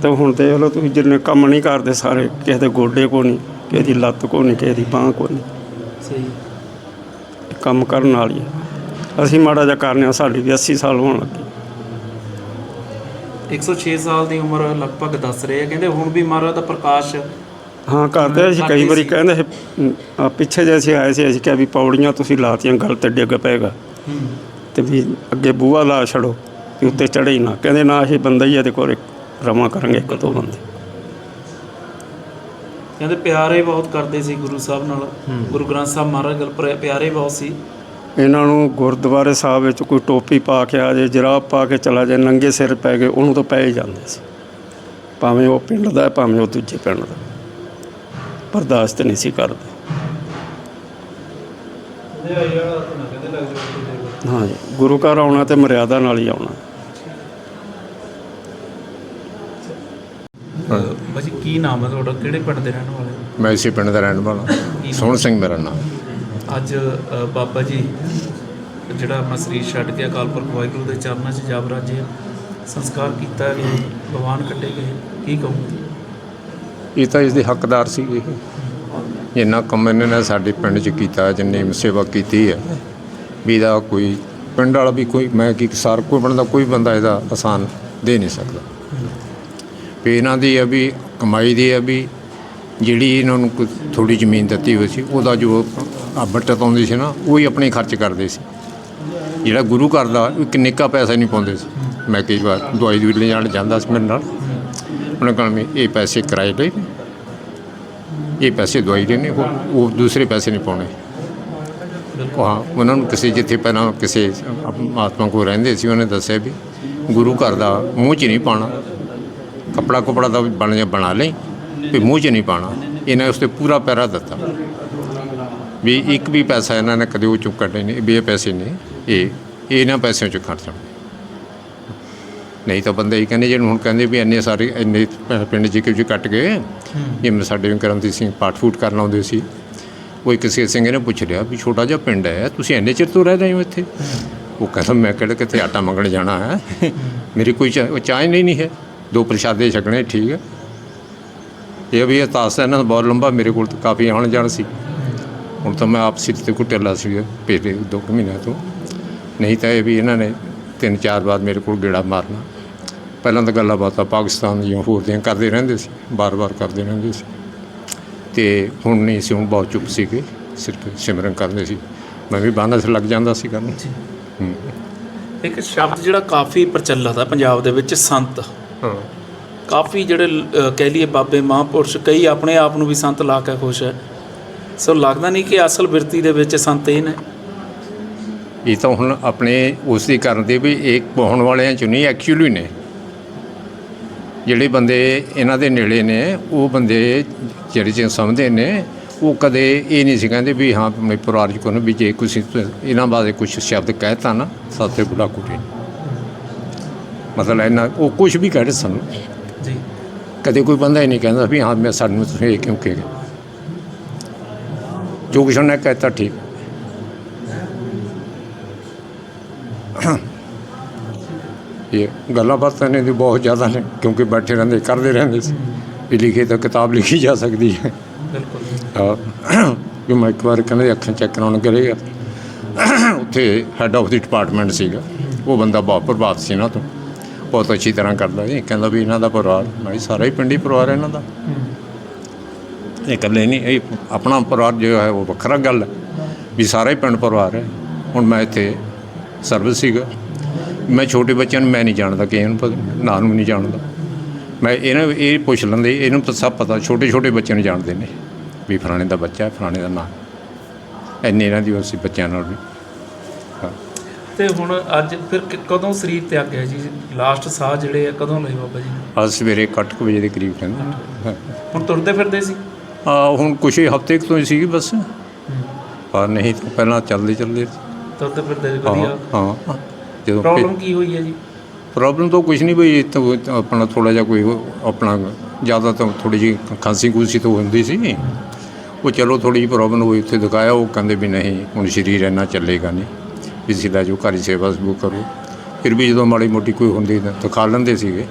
ਤਾਂ ਹੁਣ ਦੇਖ ਲਓ ਤੁਸੀਂ, ਜਿੰਨੇ ਕੰਮ ਨਹੀਂ ਕਰਦੇ ਸਾਰੇ, ਕਿਸੇ ਦੇ ਗੋਡੇ ਕੋ ਨਹੀਂ, ਕਿਸੇ ਦੀ ਲੱਤ ਕੋ ਨਹੀਂ, ਕਿਸੇ ਦੀ ਬਾਂਹ ਕੋ ਨਹੀਂ। ਸਹੀ। ਕੰਮ ਕਰਨ ਵਾਲੀ ਅਸੀਂ ਮਾੜਾ ਜਿਹਾ ਕਰਨੇ ਆ ਸਾਡੀ ਵੀ 80 ਸਾਲ ਹੋਣ ਲੱਗੇ। 106 ਸਾਲ ਦੀ ਉਮਰ ਲਗਭਗ ਦੱਸ ਰਹੇ ਆ ਕਹਿੰਦੇ ਹੁਣ ਵੀ ਮਹਾਰਾਜ ਦਾ ਪ੍ਰਕਾਸ਼ ਹਾਂ ਕਰਦੇ ਅਸੀਂ ਕਈ ਵਾਰੀ ਕਹਿੰਦੇ ਸੀ, ਅਮ, ਆਹ ਪਿੱਛੇ ਜੇ ਅਸੀਂ ਆਏ ਸੀ ਅਸੀਂ ਕਿਹਾ ਵੀ ਪੌੜੀਆਂ ਤੁਸੀਂ ਲਾਤੀਆਂ ਗਲ ਤੇ ਡਿੱਗ ਪਏਗਾ। ਤੇ ਵੀ ਅੱਗੇ ਬੂਹਾ ਲਾ ਛੜੋ ਵੀ ਉੱਤੇ ਚੜੇ ਹੀ ਨਾ। ਕਹਿੰਦੇ ਨਾ ਇਹ ਬੰਦਾ ਹੀ ਇਹਦੇ ਕੋਲ ਰਮਾ ਕਰਾਂਗੇ ਇੱਕ ਦੋ ਬੰਦੇ। ਕਹਿੰਦੇ ਪਿਆਰੇ ਬਹੁਤ ਕਰਦੇ ਸੀ ਗੁਰੂ ਸਾਹਿਬ ਨਾਲ। ਗੁਰੂ ਗ੍ਰੰਥ ਸਾਹਿਬ ਮਹਾਰਾਜ ਗੱਲ ਪਰ ਪਿਆਰੇ ਬਹੁਤ ਸੀ। ਇਹਨਾਂ ਨੂੰ ਗੁਰਦੁਆਰੇ ਸਾਹਿਬ ਵਿੱਚ ਕੋਈ ਟੋਪੀ ਪਾ ਕੇ ਆ ਜੇ ਜਰਾਬ ਪਾ ਕੇ ਚਲਾ ਜਾਏ ਨੰਗੇ ਸਿਰ ਪੈ ਗਏ ਉਹਨੂੰ ਤਾਂ ਪੈ ਹੀ ਜਾਂਦੇ ਸੀ। ਭਾਵੇਂ ਉਹ ਪਿੰਡ ਦਾ ਹੈ, ਭਾਵੇਂ ਉਹ ਦੂਜੇ ਪਿੰਡ ਦਾ। ਬਰਦਾਸ਼ਤ ਨਹੀਂ ਸੀ ਕਰਦੇ। ਹਾਂ ਜੀ ਗੁਰੂ ਘਰ ਆਉਣਾ ਤੇ ਮਰਿਆਦਾ ਨਾਲ ਹੀ ਆਉਣਾ। ਕੀ ਨਾਮ ਹੈ ਤੁਹਾਡਾ? ਕਿਹੜੇ ਪਿੰਡ ਦੇ ਰਹਿਣ ਵਾਲੇ ਮੈਂ ਇਸੇ ਪਿੰਡ ਦਾ ਰਹਿਣ ਵਾਲਾ। ਸੋਹਣ ਸਿੰਘ ਮੇਰਾ ਨਾਮ। ਅੱਜ ਅ, ਬਾਬਾ ਜੀ ਜਿਹੜਾ ਆਪਣਾ ਸਰੀਰ ਛੱਡ ਕੇ ਅਕਾਲ ਪੁਰਖ ਵਾਹਿਗੁਰੂ ਦੇ ਚਰਨਾਂ 'ਚ ਜਾ ਬਰਾਜੇ ਸੰਸਕਾਰ ਕੀਤਾ ਗਿਆ ਭਗਵਾਨ ਕੱਟੇ ਗਏ ਕੀ ਕਹੋਗੇ? ਇਹ ਤਾਂ ਇਸ ਦੇ ਹੱਕਦਾਰ ਸੀਗੇ। ਜਿੰਨਾ ਕੰਮ ਇਹਨਾਂ ਨੇ ਸਾਡੇ ਪਿੰਡ 'ਚ ਕੀਤਾ ਜਿੰਨੀ ਸੇਵਾ ਕੀਤੀ ਹੈ ਵੀ ਇਹਦਾ ਕੋਈ ਪਿੰਡ ਵਾਲਾ ਵੀ ਕੋਈ ਮੈਂ ਕੀ ਸਾਰ ਕੋਈ ਬਣਦਾ ਕੋਈ ਬੰਦਾ ਇਹਦਾ ਆਸਾਨ ਦੇ ਨਹੀਂ ਸਕਦਾ। ਵੀ ਇਹਨਾਂ ਦੀ ਹੈ ਵੀ ਕਮਾਈ ਦੀ ਆ ਵੀ ਜਿਹੜੀ ਇਹਨਾਂ ਨੂੰ ਕੋਈ ਥੋੜੀ ਜ਼ਮੀਨ ਦਿੱਤੀ ਹੋਈ ਸੀ, ਉਹਦਾ ਜੋ ਆ ਆਉਂਦੀ ਸੀ ਨਾ, ਉਹ ਹੀ ਆਪਣੇ ਖਰਚ ਕਰਦੇ ਸੀ। ਜਿਹੜਾ ਗੁਰੂ ਘਰ ਦਾ ਇੱਕ ਨਿੱਕਾ ਪੈਸਾ ਨਹੀਂ ਪਾਉਂਦੇ ਸੀ। ਮੈਂ ਕਈ ਵਾਰ ਦਵਾਈ ਦੂਈ ਲੈਣ ਜਾਂਦਾ ਸੀ ਮੇਰੇ ਨਾਲ। ਉਹਨਾਂ ਕਹਿਣਾ ਵੀ ਇਹ ਪੈਸੇ ਕਿਰਾਏ ਦੇ ਨੇ। ਇਹ ਪੈਸੇ ਦਵਾਈ ਦੇ ਨੇ, ਉਹ ਦੂਸਰੇ ਪੈਸੇ ਨਹੀਂ ਪਾਉਣੇ। ਹਾਂ, ਉਹਨਾਂ ਨੂੰ ਕਿਸੇ ਜਿੱਥੇ ਪਹਿਲਾਂ ਕਿਸੇ ਆਤਮਾ ਕੋਲ ਰਹਿੰਦੇ ਸੀ, ਉਹਨੇ ਦੱਸਿਆ ਵੀ ਗੁਰੂ ਘਰ ਦਾ ਮੂੰਹ 'ਚ ਨਹੀਂ ਪਾਣਾ ਕਪੜਾ ਕੁਪੜਾ ਦਾ ਬਣ ਜਾ ਬਣਾ ਲਈ ਵੀ ਮੂੰਹ 'ਚ ਨਹੀਂ ਪਾਣਾ ਇਹਨੇ ਉਸ ਤੇ ਪੂਰਾ ਪੈਰਾ ਦਿੱਤਾ। ਵੀ ਇੱਕ ਵੀ ਪੈਸਾ ਇਹਨਾਂ ਨੇ ਕਦੇ ਉਹ ਚੁੱਕ ਕੱਢੇ ਨਹੀਂ ਵੀ ਇਹ ਪੈਸੇ ਨੇ ਇਹ ਇਹ ਇਹਨਾਂ ਪੈਸਿਆਂ 'ਚ ਖਰਚਾ ਨਹੀਂ ਤਾਂ ਬੰਦੇ ਹੀ ਕਹਿੰਦੇ ਜਿਹਨੂੰ ਹੁਣ ਕਹਿੰਦੇ ਵੀ ਇੰਨੇ ਸਾਰੇ ਇੰਨੇ ਪਿੰਡ ਜੀ ਕਿ ਜੀ ਕੱਟ ਗਏ? ਜਿਵੇਂ ਸਾਡੇ ਕਰਮਜੀਤ ਸਿੰਘ ਪਾਠ ਫੂਟ ਕਰਨ ਆਉਂਦੇ ਸੀ। ਉਹ ਕਿਸੇ ਸਿੰਘ ਨੇ ਪੁੱਛ ਲਿਆ ਵੀ ਛੋਟਾ ਜਿਹਾ ਪਿੰਡ ਹੈ ਤੁਸੀਂ ਇੰਨੇ ਚਿਰ ਤੋਂ ਰਹਿ ਰਹੇ ਹੋ ਇੱਥੇ? ਉਹ ਕਹਿੰਦਾ ਮੈਂ ਕਿਹੜਾ ਕਿਤੇ ਆਟਾ ਮੰਗਣ ਜਾਣਾ ਹੈ? ਮੇਰੀ ਕੋਈ ਚਾਹ- ਨਹੀਂ ਨਹੀਂ ਹੈ। ਦੋ ਪ੍ਰਸ਼ਾਦੇ ਛਕਣੇ ਠੀਕ ਹੈ। ਇਹ ਵੀ ਇਹ ਤਾਸ ਹੈ ਨਾ ਬਹੁਤ ਲੰਬਾ ਮੇਰੇ ਕੋਲ ਤਾਂ ਕਾਫੀ ਆਉਣ ਜਾਣ ਸੀ। ਹੁਣ ਤਾਂ ਮੈਂ ਆਪ ਸਿਰ ਤੇ ਕੁੱਟਿਆ ਸੀ ਪਿਛਲੇ ਦੋ ਕੁ ਮਹੀਨਿਆਂ ਤੋਂ। ਨਹੀਂ ਤਾਂ ਇਹ ਵੀ ਇਹਨਾਂ ਨੇ ਤਿੰਨ ਚਾਰ ਵਾਰ ਮੇਰੇ ਕੋਲ ਗੇੜਾ ਮਾਰਨਾ। ਪਹਿਲਾਂ ਤਾਂ ਗੱਲਾਂ ਬਾਤਾਂ ਪਾਕਿਸਤਾਨ ਦੀਆਂ ਹੋਰ ਦੀਆਂ ਕਰਦੇ ਰਹਿੰਦੇ ਸੀ ਬਾਰ-ਬਾਰ ਕਰਦੇ ਰਹਿੰਦੇ ਸੀ। ਤੇ ਹੁਣ ਨਹੀਂ ਸੀ ਹੁਣ ਬਹੁਤ ਚੁੱਪ ਸੀਗੇ ਸਿਰਫ ਸਿਮਰਨ ਕਰਦੇ ਸੀ। ਮੈਂ ਵੀ ਬਾਨਸ ਲੱਗ ਜਾਂਦਾ ਸੀ ਕਰਨ ਇੱਕ ਸ਼ਬਦ ਜਿਹੜਾ ਕਾਫੀ ਪ੍ਰਚਲਿਤ ਹੈ ਪੰਜਾਬ ਦੇ ਵਿੱਚ ਸੰਤ। ਹਾਂ। ਕਾਫੀ ਜਿਹੜੇ ਅ, ਕਹਿ ਲਈਏ ਬਾਬੇ ਮਹਾਂਪੁਰਸ਼ ਕਈ ਆਪਣੇ ਆਪ ਨੂੰ ਵੀ ਸੰਤ ਲਾ ਕੇ ਖੁਸ਼ ਹੈ। ਸੋ ਲੱਗਦਾ ਨਹੀਂ ਕਿ ਅਸਲ ਬਿਰਤੀ ਦੇ ਵਿੱਚ ਸੰਤ ਇਹ ਨੇ। ਇਹ ਤਾਂ ਹੁਣ ਆਪਣੇ ਉਸ ਦੀ ਕਰਨ ਦੇ ਵੀ ਇੱਕ ਪਾਉਣ ਵਾਲਿਆਂ ਚ ਨਹੀਂ ਐਕਚੁਅਲੀ ਨੇ। ਜਿਹੜੇ ਬੰਦੇ ਇਹਨਾਂ ਦੇ ਨੇੜੇ ਨੇ ਉਹ ਬੰਦੇ ਜਿਹੜੇ ਚ ਸਮਝਦੇ ਨੇ ਉਹ ਕਦੇ ਇਹ ਨਹੀਂ ਸੀ ਕਹਿੰਦੇ ਵੀ ਹਾਂ ਆਪਣੇ ਪਰਿਵਾਰ ਚ ਕੋਈ ਨਾ ਵੀ ਜੇ ਕੁਛ ਇਹਨਾਂ ਬਾਰੇ ਕੁਝ ਸ਼ਬਦ ਕਹਿਤਾ ਨਾ ਸਾਥੇ ਬੁਲਾ ਕੁੜੀ ਮਤਲਬ ਇਹਨਾਂ ਉਹ ਕੁਝ ਵੀ ਕਹਿ ਰਹੇ ਸਨ। ਜੀ। ਕਦੇ ਕੋਈ ਬੰਦਾ ਹੀ ਨਹੀਂ ਕਹਿੰਦਾ ਵੀ ਹਾਂ ਮੈਂ ਸਾਨੂੰ ਤੁਸੀਂ ਇਹ ਕਿਉਂ ਕਹੇ ਜੋ ਕੁਛ ਉਹਨੇ ਕਹਿਤਾ ਠੀਕ। ਇਹ ਗੱਲਾਂ ਬਾਤਾਂ ਨੇ ਦੀ ਬਹੁਤ ਜ਼ਿਆਦਾ ਨੇ ਕਿਉਂਕਿ ਬੈਠੇ ਰਹਿੰਦੇ ਕਰਦੇ ਰਹਿੰਦੇ ਸੀ। ਵੀ ਲਿਖੇ ਤਾਂ ਕਿਤਾਬ ਲਿਖੀ ਜਾ ਸਕਦੀ ਹੈ। ਬਿਲਕੁਲ ਵੀ ਮੈਂ ਇੱਕ ਵਾਰ ਕਹਿੰਦੇ ਅੱਖਾਂ ਚੈੱਕ ਕਰਾਉਣ ਕਰੇਗਾ ਉੱਥੇ ਹੈੱਡ ਆਫ ਦੀ ਡਿਪਾਰਟਮੈਂਟ ਸੀਗਾ। ਉਹ ਬੰਦਾ ਬਹੁਤ ਪ੍ਰਭਾਵਿਤ ਸੀ ਨਾ ਤੋਂ ਬਹੁਤ ਅੱਛੀ ਤਰ੍ਹਾਂ ਕਰਦਾ ਸੀ ਕਹਿੰਦਾ ਵੀ ਇਹਨਾਂ ਦਾ ਪਰਿਵਾਰ, ਮੈਂ ਸਾਰਾ ਹੀ ਪਿੰਡੀ ਪਰਿਵਾਰ ਹੈ ਇਹਨਾਂ ਦਾ। ਇਹ ਇਕੱਲੇ ਨਹੀਂ, ਇਹ ਆਪਣਾ ਪਰਿਵਾਰ ਜੋ ਹੈ ਉਹ ਵੱਖਰਾ ਗੱਲ ਹੈ, ਵੀ ਸਾਰਾ ਹੀ ਪਿੰਡ ਪਰਿਵਾਰ ਹੈ। ਹੁਣ ਮੈਂ ਇੱਥੇ ਸਰਵਿਸ ਸੀਗਾ। ਮੈਂ ਛੋਟੇ ਬੱਚਿਆਂ ਨੂੰ ਮੈਂ ਨਹੀਂ ਜਾਣਦਾ ਕਿ ਇਹਨੂੰ ਪਤਾ ਨਾਂ ਨੂੰ ਨਹੀਂ ਜਾਣਦਾ। ਮੈਂ ਇਹਨਾਂ ਇਹ ਪੁੱਛ ਲੈਂਦੇ, ਇਹਨੂੰ ਤਾਂ ਸਭ ਪਤਾ ਛੋਟੇ ਛੋਟੇ ਬੱਚਿਆਂ ਨੂੰ ਜਾਣਦੇ ਨੇ, ਵੀ ਫਲਾਣੇ ਦਾ ਬੱਚਾ ਹੈ, ਫਲਾਣੇ ਦਾ ਨਾਂ ਇੰਨੇ ਇਹਨਾਂ ਦੀ ਅਸੀਂ ਬੱਚਿਆਂ ਨਾਲ ਵੀ। ਹਾਂ। ਤੇ ਹੁਣ ਅੱਜ ਫਿਰ ਕਿ- ਕਦੋਂ ਸਰੀਰ ਤਿਆਗ ਗਿਆ ਜੀ? ਲਾਸਟ ਸਾਹ ਜਿਹੜੇ ਆ ਕਦੋਂ ਲਏ ਬਾਬਾ ਜੀ? ਅੱਜ ਸਵੇਰੇ ਕੱਟ ਕੁ ਵਜੇ ਦੇ ਕਰੀਬ ਕਹਿੰਦੇ। ਹਾਂ ਹੁਣ ਤੁਰਦੇ ਫਿਰਦੇ ਸੀ? ਆ ਹੁਣ ਕੁਛ ਹੀ ਹਫ਼ਤੇ ਕੁ ਤੋਂ ਹੀ ਸੀਗੀ ਬਸ। ਪਰ ਨਹੀਂ ਤਾਂ ਪਹਿਲਾਂ ਚੱਲਦੇ ਚੱਲਦੇ। ਤੁਰਦੇ ਫਿਰਦੇ ਹਾਂ ਵਧੀਆ। ਹਾਂ ਜਦੋਂ ਪ੍ਰੋਬਲਮ ਕੀ ਹੋਈ ਹੈ ਜੀ? ਪ੍ਰੋਬਲਮ ਤਾਂ ਕੁਝ ਨਹੀਂ ਬਈ ਤਾਂ ਆਪਣਾ ਥੋੜਾ ਜਿਹਾ ਕੋਈ ਉਹ ਆਪਣਾ ਜ਼ਿਆਦਾ ਤਾਂ ਥੋੜੀ ਜਿਹੀ ਖਾਂਸੀ ਖੂੰਸੀ ਤਾਂ ਹੁੰਦੀ ਸੀ। ਉਹ ਚਲੋ ਥੋੜੀ ਜਿਹੀ ਪ੍ਰੋਬਲਮ ਹੋਈ ਉੱਥੇ ਦਿਖਾਇਆ ਉਹ ਕਹਿੰਦੇ ਵੀ ਨਹੀਂ ਹੁਣ ਸਰੀਰ ਇੰਨਾ ਚੱਲੇਗਾ ਨਹੀਂ। ਵੀ ਸਿੱਧਾ ਜੋ ਘਰ ਹੀ ਸੇਵਾ ਸਬੂ ਕਰੋ। ਫਿਰ ਵੀ ਜਦੋਂ ਮਾੜੀ ਮੋਟੀ ਕੋਈ ਹੁੰਦੀ ਤਾਂ ਦਿਖਾ ਲੈਂਦੇ ਸੀਗੇ।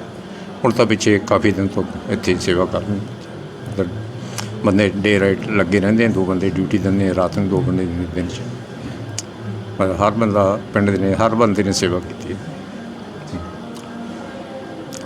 ਹੁਣ ਤਾਂ ਪਿੱਛੇ ਕਾਫੀ ਦਿਨ ਤੋਂ ਇੱਥੇ ਸੇਵਾ ਕਰ ਰਹੇ ਬੰਦੇ ਡੇ ਰਾਈਟ ਲੱਗੇ ਰਹਿੰਦੇ ਨੇ ਦੋ ਬੰਦੇ ਡਿਊਟੀ ਦਿੰਦੇ ਨੇ ਰਾਤ ਨੂੰ ਦੋ ਬੰਦੇ ਦਿਨ ਚ। ਪਰ ਹਰ ਬੰਦਾ ਪਿੰਡ ਦੇ ਨੇ, ਹਰ ਬੰਦੇ ਨੇ ਸੇਵਾ ਕੀਤੀ ਹੈ।